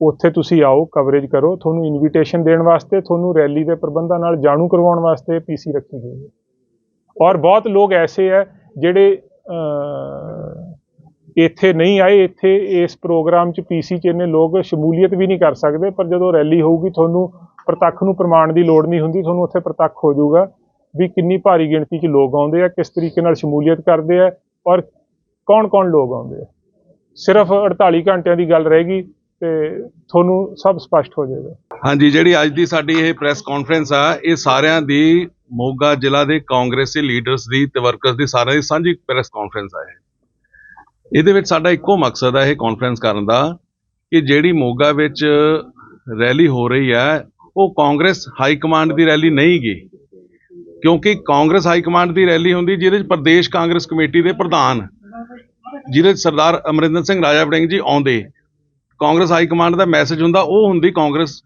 ਉੱਥੇ ਤੁਸੀਂ ਆਓ ਕਵਰੇਜ ਕਰੋ। ਤੁਹਾਨੂੰ ਇਨਵੀਟੇਸ਼ਨ ਦੇਣ ਵਾਸਤੇ, ਤੁਹਾਨੂੰ ਰੈਲੀ ਦੇ ਪ੍ਰਬੰਧਾਂ ਨਾਲ ਜਾਣੂ ਕਰਵਾਉਣ ਵਾਸਤੇ ਪੀਸੀ ਰੱਖੀ ਗਈ ਹੈ। ਔਰ ਬਹੁਤ ਲੋਕ ਐਸੇ ਹੈ ਜਿਹੜੇ ਇੱਥੇ ਨਹੀਂ ਆਏ। ਇੱਥੇ ਇਸ ਪ੍ਰੋਗਰਾਮ 'ਚ ਪੀਸੀ 'ਚ ਇੰਨੇ ਲੋਕ ਸ਼ਮੂਲੀਅਤ ਵੀ ਨਹੀਂ ਕਰ ਸਕਦੇ, ਪਰ ਜਦੋਂ ਰੈਲੀ ਹੋਊਗੀ, ਤੁਹਾਨੂੰ ਪ੍ਰਤੱਖ ਨੂੰ ਪ੍ਰਮਾਣ ਦੀ ਲੋੜ ਨਹੀਂ ਹੁੰਦੀ, ਤੁਹਾਨੂੰ ਉੱਥੇ ਪ੍ਰਤੱਖ ਹੋ ਜਾਊਗਾ। ਵੀ ਕਿੰਨੀ ਭਾਰੀ ਗਿਣਤੀ 'ਚ ਲੋਕ ਆਉਂਦੇ ਆ, ਕਿਸ ਤਰੀਕੇ ਨਾਲ ਸ਼ਮੂਲੀਅਤ ਕਰਦੇ ਆ ਔਰ ਕੌਣ-ਕੌਣ ਲੋਕ ਆਉਂਦੇ ਆ। ਸਿਰਫ 48 ਘੰਟਿਆਂ ਦੀ ਗੱਲ ਰਹੇਗੀ ਤੇ ਤੁਹਾਨੂੰ ਸਭ ਸਪਸ਼ਟ ਹੋ ਜਾਏਗਾ। ਹਾਂਜੀ, ਜਿਹੜੀ ਅੱਜ ਦੀ ਸਾਡੀ ਇਹ ਪ੍ਰੈਸ ਕਾਨਫਰੰਸ ਆ, ਇਹ ਸਾਰਿਆਂ ਦੀ, ਮੋਗਾ ਜ਼ਿਲ੍ਹਾ ਦੇ ਕਾਂਗਰਸੀ ਲੀਡਰਸ ਦੀ ਤੇ ਵਰਕਰਸ ਦੀ ਸਾਰਿਆਂ ਦੀ ਸਾਂਝੀ ਪ੍ਰੈਸ ਕਾਨਫਰੰਸ ਆ ਇਹ। ਇਹਦੇ ਵਿੱਚ ਸਾਡਾ ਇੱਕੋ ਮਕਸਦ ਹੈ ਇਹ ਕਾਨਫਰੰਸ ਕਰਨ ਦਾ ਕਿ ਜਿਹੜੀ ਮੋਗਾ ਵਿੱਚ ਰੈਲੀ ਹੋ ਰਹੀ ਹੈ ਉਹ ਕਾਂਗਰਸ ਹਾਈ ਕਮਾਂਡ ਦੀ ਰੈਲੀ ਨਹੀਂ ਗਈ ਕਿਉਂਕਿ ਕਾਂਗਰਸ ਹਾਈ ਕਮਾਂਡ ਦੀ ਰੈਲੀ ਹੁੰਦੀ ਜਿਹਦੇ ਵਿੱਚ ਪ੍ਰਦੇਸ਼ ਕਾਂਗਰਸ ਕਮੇਟੀ ਦੇ ਪ੍ਰਧਾਨ, ਜਿਹਦੇ 'ਚ ਸਰਦਾਰ ਅਮਰਿੰਦਰ ਸਿੰਘ ਰਾਜਾ ਵੜਿੰਗ ਜੀ ਆਉਂਦੇ। ਕਾਂਗਰਸ ਹਾਈ ਕਮਾਂਡ ਦਾ ਮੈਸੇਜ ਹੁੰਦਾ, ਉਹ ਹੁੰਦੀ ਕਾਂਗਰਸ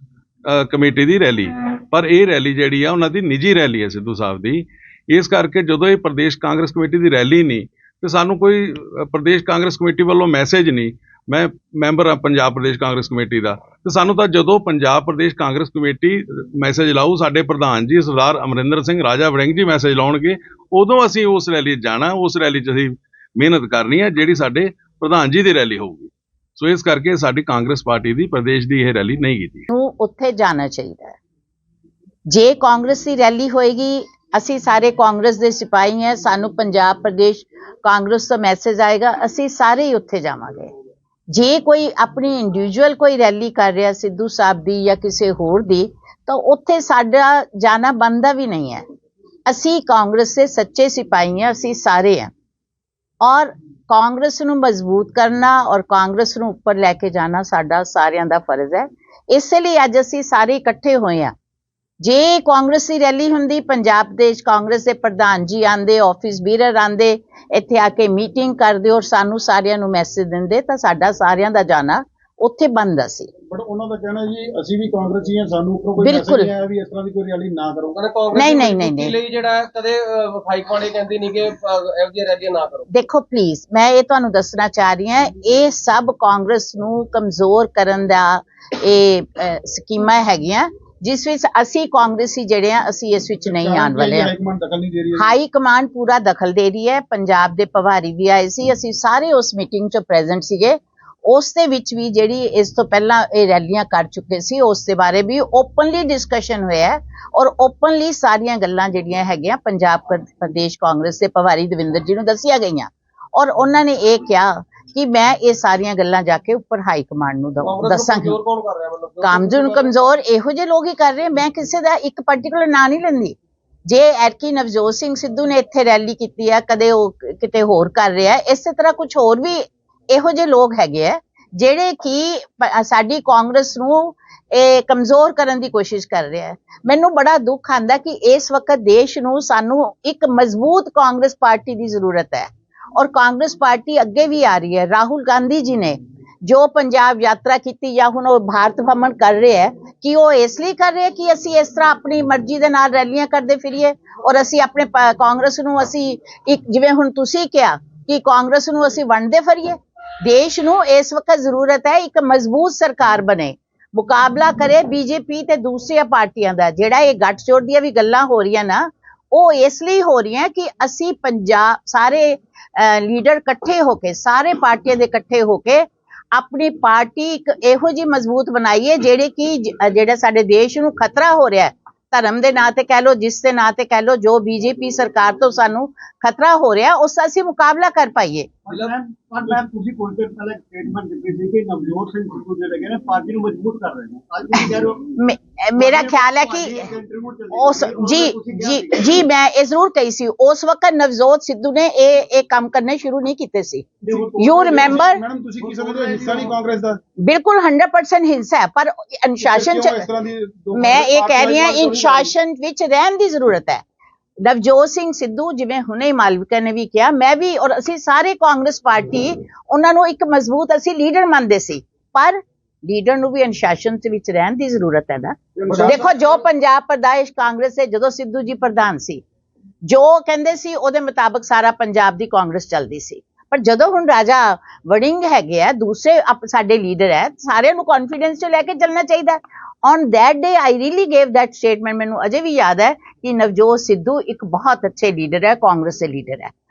ਕਮੇਟੀ ਦੀ ਰੈਲੀ। ਪਰ ਇਹ ਰੈਲੀ ਜਿਹੜੀ ਆ, ਉਹਨਾਂ ਦੀ ਨਿੱਜੀ ਰੈਲੀ ਹੈ ਸਿੱਧੂ ਸਾਹਿਬ ਦੀ। ਇਸ ਕਰਕੇ ਜਦੋਂ ਇਹ ਪ੍ਰਦੇਸ਼ ਕਾਂਗਰਸ ਕਮੇਟੀ ਦੀ ਰੈਲੀ ਨਹੀਂ, ਤੇ ਸਾਨੂੰ ਕੋਈ ਪ੍ਰਦੇਸ਼ ਕਾਂਗਰਸ ਕਮੇਟੀ ਵੱਲੋਂ ਮੈਸੇਜ ਨਹੀਂ ਮੈਂ ਮੈਂਬਰ ਆ ਪੰਜਾਬ ਪ੍ਰਦੇਸ਼ ਕਾਂਗਰਸ ਕਮੇਟੀ ਦਾ, ਤੇ ਸਾਨੂੰ ਤਾਂ ਜਦੋਂ ਪੰਜਾਬ ਪ੍ਰਦੇਸ਼ ਕਾਂਗਰਸ ਕਮੇਟੀ ਮੈਸੇਜ ਲਾਊ ਸਾਡੇ ਪ੍ਰਧਾਨ ਜੀ ਸਰਦਾਰ ਅਮਰਿੰਦਰ ਸਿੰਘ ਰਾਜਾ ਵੜਿੰਗ ਜੀ ਮੈਸੇਜ ਲਾਉਣਗੇ, ਉਦੋਂ ਅਸੀਂ ਉਸ ਰੈਲੀ ਜਾਣਾ, ਉਸ ਰੈਲੀ 'ਚ ਅਸੀਂ ਮਿਹਨਤ ਕਰਨੀ ਹੈ, ਜਿਹੜੀ ਸਾਡੇ ਪ੍ਰਧਾਨ ਜੀ ਦੀ ਰੈਲੀ ਹੋਊਗੀ। ਸੋ ਇਸ ਕਰਕੇ ਸਾਡੀ ਕਾਂਗਰਸ ਪਾਰਟੀ ਦੀ, ਪ੍ਰਦੇਸ਼ ਦੀ ਇਹ ਰੈਲੀ ਨਹੀਂ ਕੀਤੀ। ਨੂੰ ਉੱਥੇ ਜਾਣਾ ਚਾਹੀਦਾ ਹੈ। ਜੇ ਕਾਂਗਰਸ ਦੀ ਰੈਲੀ ਹੋਏਗੀ, ਅਸੀਂ ਸਾਰੇ ਕਾਂਗਰਸ ਦੇ ਸਿਪਾਹੀ ਹਾਂ, ਸਾਨੂੰ ਪੰਜਾਬ ਪ੍ਰਦੇਸ਼ ਕਾਂਗਰਸ ਤੋਂ ਮੈਸੇਜ ਆਏਗਾ, ਅਸੀਂ ਸਾਰੇ ਹੀ ਉੱਥੇ ਜਾਵਾਂਗੇ। ਜੇ ਕੋਈ ਆਪਣੀ ਇੰਡੀਵਿਜੂਅਲ ਕੋਈ ਰੈਲੀ ਕਰ ਰਿਹਾ, ਸਿੱਧੂ ਸਾਹਿਬ ਦੀ ਜਾਂ ਕਿਸੇ ਹੋਰ ਦੀ, ਤਾਂ ਉੱਥੇ ਸਾਡਾ ਜਾਣਾ ਬੰਦਾ ਵੀ ਨਹੀਂ ਹੈ। ਅਸੀਂ ਕਾਂਗਰਸ ਦੇ ਸੱਚੇ ਸਿਪਾਹੀ ਹਾਂ, ਅਸੀਂ ਸਾਰੇ ਹਾਂ। ਔਰ ਕਾਂਗਰਸ ਨੂੰ ਮਜ਼ਬੂਤ ਕਰਨਾ ਔਰ ਕਾਂਗਰਸ ਨੂੰ ਉੱਪਰ ਲੈ ਕੇ ਜਾਣਾ ਸਾਡਾ ਸਾਰਿਆਂ ਦਾ ਫਰਜ਼ ਹੈ। ਇਸੇ ਲਈ ਅੱਜ ਅਸੀਂ ਸਾਰੇ ਇਕੱਠੇ ਹੋਏ ਹਾਂ। ਜੇ ਕਾਂਗਰਸ ਦੀ ਰੈਲੀ ਹੁੰਦੀ ਪੰਜਾਬ ਦੇਸ਼ ਕਾਂਗਰਸ ਦੇ ਪ੍ਰਧਾਨ ਜੀ ਆਂਦੇ ਆਫਿਸ ਬੀਰਰ ਆਂਦੇ ਇੱਥੇ ਆ ਕੇ ਮੀਟਿੰਗ ਕਰਦੇ ਔਰ ਸਾਨੂੰ ਸਾਰਿਆਂ ਨੂੰ ਮੈਸੇਜ ਦਿੰਦੇ ਤਾਂ ਸਾਡਾ ਸਾਰਿਆਂ ਦਾ ਜਾਣਾ ਉੱਥੇ ਬੰਦ ਅਸੀਂ ਬਟ ਉਹਨਾਂ ਦਾ ਕਹਿਣਾ ਜੀ ਅਸੀਂ ਵੀ ਕਾਂਗਰਸੀ ਹਾਂ ਸਾਨੂੰ ਉੱਪਰੋਂ ਕੋਈ ਮੈਸੇਜ ਬਿਲਕੁਲ। ਨਹੀਂ ਆਇਆ ਵੀ ਇਸ ਤਰ੍ਹਾਂ ਦੀ ਕੋਈ ਰੈਲੀ ਨਾ ਕਰੋ ਕਹਿੰਦੇ ਕਾਂਗਰਸ ਨਹੀਂ, ਦੀ ਨਹੀਂ, ਨਹੀਂ, ਮਜ਼ਬੂਤੀ ਨਹੀਂ। ਲਈ ਜਿਹੜਾ ਕਦੇ ਅਹ, ਹਾਈਕਮਾਂਡ ਇਹ ਕਹਿੰਦੀ ਨਹੀਂ ਕਿ ਅਹ, ਇਹੋ ਜਿਹੀ ਰੈਲੀਆਂ ਨਾ ਕਰੋ ਦੇਖੋ ਪਲੀਜ਼ ਮੈਂ ਇਹ ਤੁਹਾਨੂੰ ਦੱਸਣਾ ਚਾਹ ਰਹੀ ਹਾਂ ਇਹ ਸਭ ਕਾਂਗਰਸ ਨੂੰ ਕਮਜ਼ੋਰ ਕਰਨ ਦਾ ਇਹ ਸਕੀਮਾਂ ਹੈਗੀਆਂ ਜਿਸ ਵਿੱਚ ਅਸੀਂ ਕਾਂਗਰਸੀ ਜਿਹੜੇ ਆ ਅਸੀਂ ਇਸ ਵਿੱਚ ਨਹੀਂ ਆਉਣ ਵਾਲੇ ਹਾਂ। ਹਾਈ ਕਮਾਂਡ ਪੂਰਾ ਦਖਲ ਦੇ ਰਹੀ ਹੈ। ਪੰਜਾਬ ਦੇ ਪ੍ਰਭਾਰੀ ਵੀ ਆਏ ਸੀ। ਅਸੀਂ ਸਾਰੇ ਉਸ ਮੀਟਿੰਗ 'ਚ ਪ੍ਰੈਜ਼ੈਂਟ ਸੀਗੇ। ਉਸ ਦੇ ਵਿੱਚ ਵੀ ਜਿਹੜੀ ਇਸ ਤੋਂ ਪਹਿਲਾਂ ਇਹ ਰੈਲੀਆਂ ਕਰ ਚੁੱਕੇ ਸੀ ਉਸ ਦੇ ਬਾਰੇ ਵੀ ਓਪਨਲੀ ਡਿਸਕਸ਼ਨ ਹੋਇਆ ਹੈ ਔਰ ਓਪਨਲੀ ਸਾਰੀਆਂ ਗੱਲਾਂ ਜਿਹੜੀਆਂ ਹੈਗੀਆਂ ਪੰਜਾਬ ਪ੍ਰ- ਪ੍ਰਦੇਸ਼ ਕਾਂਗਰਸ ਦੇ ਪ੍ਰਭਾਰੀ ਦਵਿੰਦਰ ਜੀ ਨੂੰ ਦੱਸੀਆਂ ਗਈਆਂ। ਔਰ ਉਹਨਾਂ ਨੇ ਇਹ ਕਿਹਾ ਕਿ ਮੈਂ ਇਹ ਸਾਰੀਆਂ ਗੱਲਾਂ ਜਾ ਕੇ ਉੱਪਰ ਹਾਈ ਕਮਾਂਡ ਨੂੰ ਨੂੰ ਦੱਸਾਂਗੀ। ਕਮਜ਼ੋਰ ਕੌਣ ਕਰ ਰਿਹਾ ਮਤਲਬ? ਕਾਮਜਨ ਕਮਜ਼ੋਰ ਇਹੋ ਜਿਹੇ ਲੋਕ ਹੀ ਕਰ ਰਹੇ ਮੈਂ ਕਿਸੇ ਦਾ ਇੱਕ ਪਾਰਟਿਕੂਲਰ ਨਾਂ ਨਹੀਂ ਲੈਂਦੀ। ਜੇ ਐਰਕੀ ਨਵਜੋਤ ਸਿੰਘ ਸਿੱਧੂ ਨੇ ਇੱਥੇ ਰੈਲੀ ਕੀਤੀ ਆ ਕਦੇ ਉਹ ਕਿਤੇ ਹੋਰ ਕਰ ਰਿਹਾ ਇਸੇ ਤਰ੍ਹਾਂ ਕੁਝ ਹੋਰ ਵੀ ਇਹੋ ਜਿਹੇ ਲੋਕ ਹੈਗੇ ਆ ਜਿਹੜੇ ਕਿ ਸਾਡੀ ਕਾਂਗਰਸ ਨੂੰ ਇਹ ਕਮਜ਼ੋਰ ਕਰਨ ਦੀ ਕੋਸ਼ਿਸ਼ ਕਰ ਰਿਹਾ ਹੈ। ਮੈਨੂੰ ਬੜਾ ਦੁੱਖ ਆਂਦਾ ਕਿ ਇਸ ਵਕਤ ਦੇਸ਼ ਨੂੰ ਸਾਨੂੰ ਇੱਕ ਮਜ਼ਬੂਤ ਕਾਂਗਰਸ ਪਾਰਟੀ ਦੀ ਜ਼ਰੂਰਤ ਹੈ। ਔਰ ਕਾਂਗਰਸ ਪਾਰਟੀ ਅੱਗੇ ਵੀ ਆ ਰਹੀ ਹੈ। ਰਾਹੁਲ ਗਾਂਧੀ ਜੀ ਨੇ ਜੋ ਪੰਜਾਬ ਯਾਤਰਾ ਕੀਤੀ ਜਾਂ ਹੁਣ ਉਹ ਭਾਰਤ ਭ੍ਰਮਣ ਕਰ ਰਹੇ ਹੈ, ਕਿ ਉਹ ਇਸ ਲਈ ਕਰ ਰਹੇ ਕਿ ਅਸੀਂ ਇਸ ਤਰ੍ਹਾਂ ਆਪਣੀ ਮਰਜ਼ੀ ਦੇ ਨਾਲ ਰੈਲੀਆਂ ਕਰਦੇ ਫਿਰੀਏ ਔਰ ਅਸੀਂ ਆਪਣੇ ਕਾਂਗਰਸ ਨੂੰ ਅਸੀਂ ਇੱਕ ਜਿਵੇਂ ਹੁਣ ਤੁਸੀਂ ਕਿਹਾ ਕਿ ਕਾਂਗਰਸ ਨੂੰ ਅਸੀਂ ਵੰਡਦੇ ਫਰੀਏ। ਦੇਸ਼ ਨੂੰ ਇਸ ਵਕਤ ਜ਼ਰੂਰਤ ਹੈ ਇੱਕ ਮਜ਼ਬੂਤ ਸਰਕਾਰ ਬਣੇ। ਮੁਕਾਬਲਾ ਕਰੇ ਬੀਜੇਪੀ ਤੇ ਦੂਸਰੀਆਂ ਪਾਰਟੀਆਂ ਦਾ, ਜਿਹੜਾ ਇਹ ਗੱਠਜੋੜ ਦੀਆਂ ਵੀ ਗੱਲਾਂ ਹੋ ਰਹੀਆਂ ਨਾ ਉਹ ਇਸ ਲਈ ਹੋ ਰਹੀਆਂ ਕਿ ਅਸੀਂ ਪੰਜਾਬ, ਸਾਰੇ ਲੀਡਰ ਇਕੱਠੇ ਹੋ ਕੇ, ਸਾਰੇ ਪਾਰਟੀਆਂ ਦੇ ਇਕੱਠੇ ਹੋ ਕੇ ਆਪਣੀ ਪਾਰਟੀ ਇੱਕ ਇਹੋ ਜਿਹੀ ਮਜ਼ਬੂਤ ਬਣਾਈਏ ਜਿਹੜੇ ਕਿ ਜਿਹੜਾ ਸਾਡੇ ਦੇਸ਼ ਨੂੰ ਖਤਰਾ ਹੋ ਰਿਹਾ ਧਰਮ ਦੇ ਨਾਂ ਤੇ ਕਹਿ ਲਓ, ਜਿਸ ਦੇ ਨਾਂ ਤੇ ਕਹਿ ਲਓ, ਜੋ ਬੀਜੇਪੀ ਸਰਕਾਰ ਤੋਂ ਸਾਨੂੰ ਖਤਰਾ ਹੋ ਰਿਹਾ, ਉਸ ਅਸੀਂ ਮੁਕਾਬਲਾ ਕਰ ਪਾਈਏ। ਪਰ ਮੈਂ ਤੁਸੀਂ ਕੋਈ ਦਿਨ ਪਹਿਲਾਂ ਸਟੇਟਮੈਂਟ ਦਿੱਤੀ ਸੀ ਕਿ ਨਵਜੋਤ ਸਿੰਘ ਸਿੱਧੂ ਜਿਹੜੇ ਹੈਗੇ ਨੇ ਪਾਰਟੀ ਨੂੰ ਮਜ਼ਬੂਤ ਕਰ ਰਹੇ ਨੇ। ਅੱਜ ਤੁਸੀਂ ਕਹਿ ਰਹੇ ਹੋ ਮੇਰਾ ਖਿਆਲ ਹੈ ਕਿ ਉਸ ਜੀ ਜੀ ਜੀ ਮੈਂ ਇਹ ਜ਼ਰੂਰ ਕਹੀ ਸੀ ਉਸ ਵਕਤ ਨਵਜੋਤ ਸਿੱਧੂ ਨੇ ਇਹ ਇਹ ਕੰਮ ਕਰਨੇ ਸ਼ੁਰੂ ਨਹੀਂ ਕੀਤੇ ਸੀ। ਯੂ ਰਿਮੈਂਬਰ ਮੈਡਮ ਤੁਸੀਂ ਕੀ ਸਮਝਦੇ ਹੋ ਹਿੱਸਾ ਨਹੀਂ ਕਾਂਗਰਸ ਦਾ? ਬਿਲਕੁਲ 100% ਹਿੰਸਾ ਹੈ ਪਰ ਅਨੁਸ਼ਾਸਨ ਚ ਮੈਂ ਇਹ ਕਹਿ ਰਹੀ ਹਾਂ ਅਨੁਸ਼ਾਸਨ ਵਿੱਚ ਰਹਿਣ ਦੀ ਜ਼ਰੂਰਤ ਹੈ। ਨਵਜੋਤ ਸਿੰਘ ਸਿੱਧੂ ਜਿਵੇਂ ਹੁਣੇ ਹੀ ਮਾਲਵਿਕਾ ਨੇ ਵੀ ਕਿਹਾ ਮੈਂ ਵੀ ਔਰ ਅਸੀਂ ਸਾਰੇ ਕਾਂਗਰਸ ਪਾਰਟੀ ਉਹਨਾਂ ਨੂੰ ਇੱਕ ਮਜ਼ਬੂਤ ਅਸੀਂ ਲੀਡਰ ਮੰਨਦੇ ਸੀ ਪਰ ਲੀਡਰ ਨੂੰ ਵੀ ਅਨੁਸ਼ਾਸਨ ਦੇ ਵਿੱਚ ਰਹਿਣ ਦੀ ਜ਼ਰੂਰਤ ਹੈ ਨਾ। ਦੇਖੋ ਜੋ ਪੰਜਾਬ ਪ੍ਰਦੇਸ਼ ਕਾਂਗਰਸ ਦੇ ਜਦੋਂ ਸਿੱਧੂ ਜੀ ਪ੍ਰਧਾਨ ਸੀ ਜੋ ਕਹਿੰਦੇ ਸੀ ਉਹਦੇ ਮੁਤਾਬਕ ਸਾਰਾ ਪੰਜਾਬ ਦੀ ਕਾਂਗਰਸ ਚੱਲਦੀ ਸੀ। ਪਰ ਜਦੋਂ ਹੁਣ ਰਾਜਾ ਵੜਿੰਗ ਹੈਗੇ ਆ, ਦੂਸਰੇ ਆਪ- ਸਾਡੇ ਲੀਡਰ ਹੈ, ਸਾਰਿਆਂ ਨੂੰ ਕੌਨਫੀਡੈਂਸ ਚ ਲੈ ਕੇ ਚੱਲਣਾ ਚਾਹੀਦਾ on that day I really gave that statement ਮੈਨੂੰ ਅਜੇ ਵੀ ਯਾਦ ਹੈ ਕਿ ਨਵਜੋਤ ਸਿੱਧੂ ਇੱਕ ਬਹੁਤ ਅੱਛੇ ਲੀਡਰ ਹੈ, ਕਾਂਗਰਸ ਦੇ ਲੀਡਰ ਹੈ।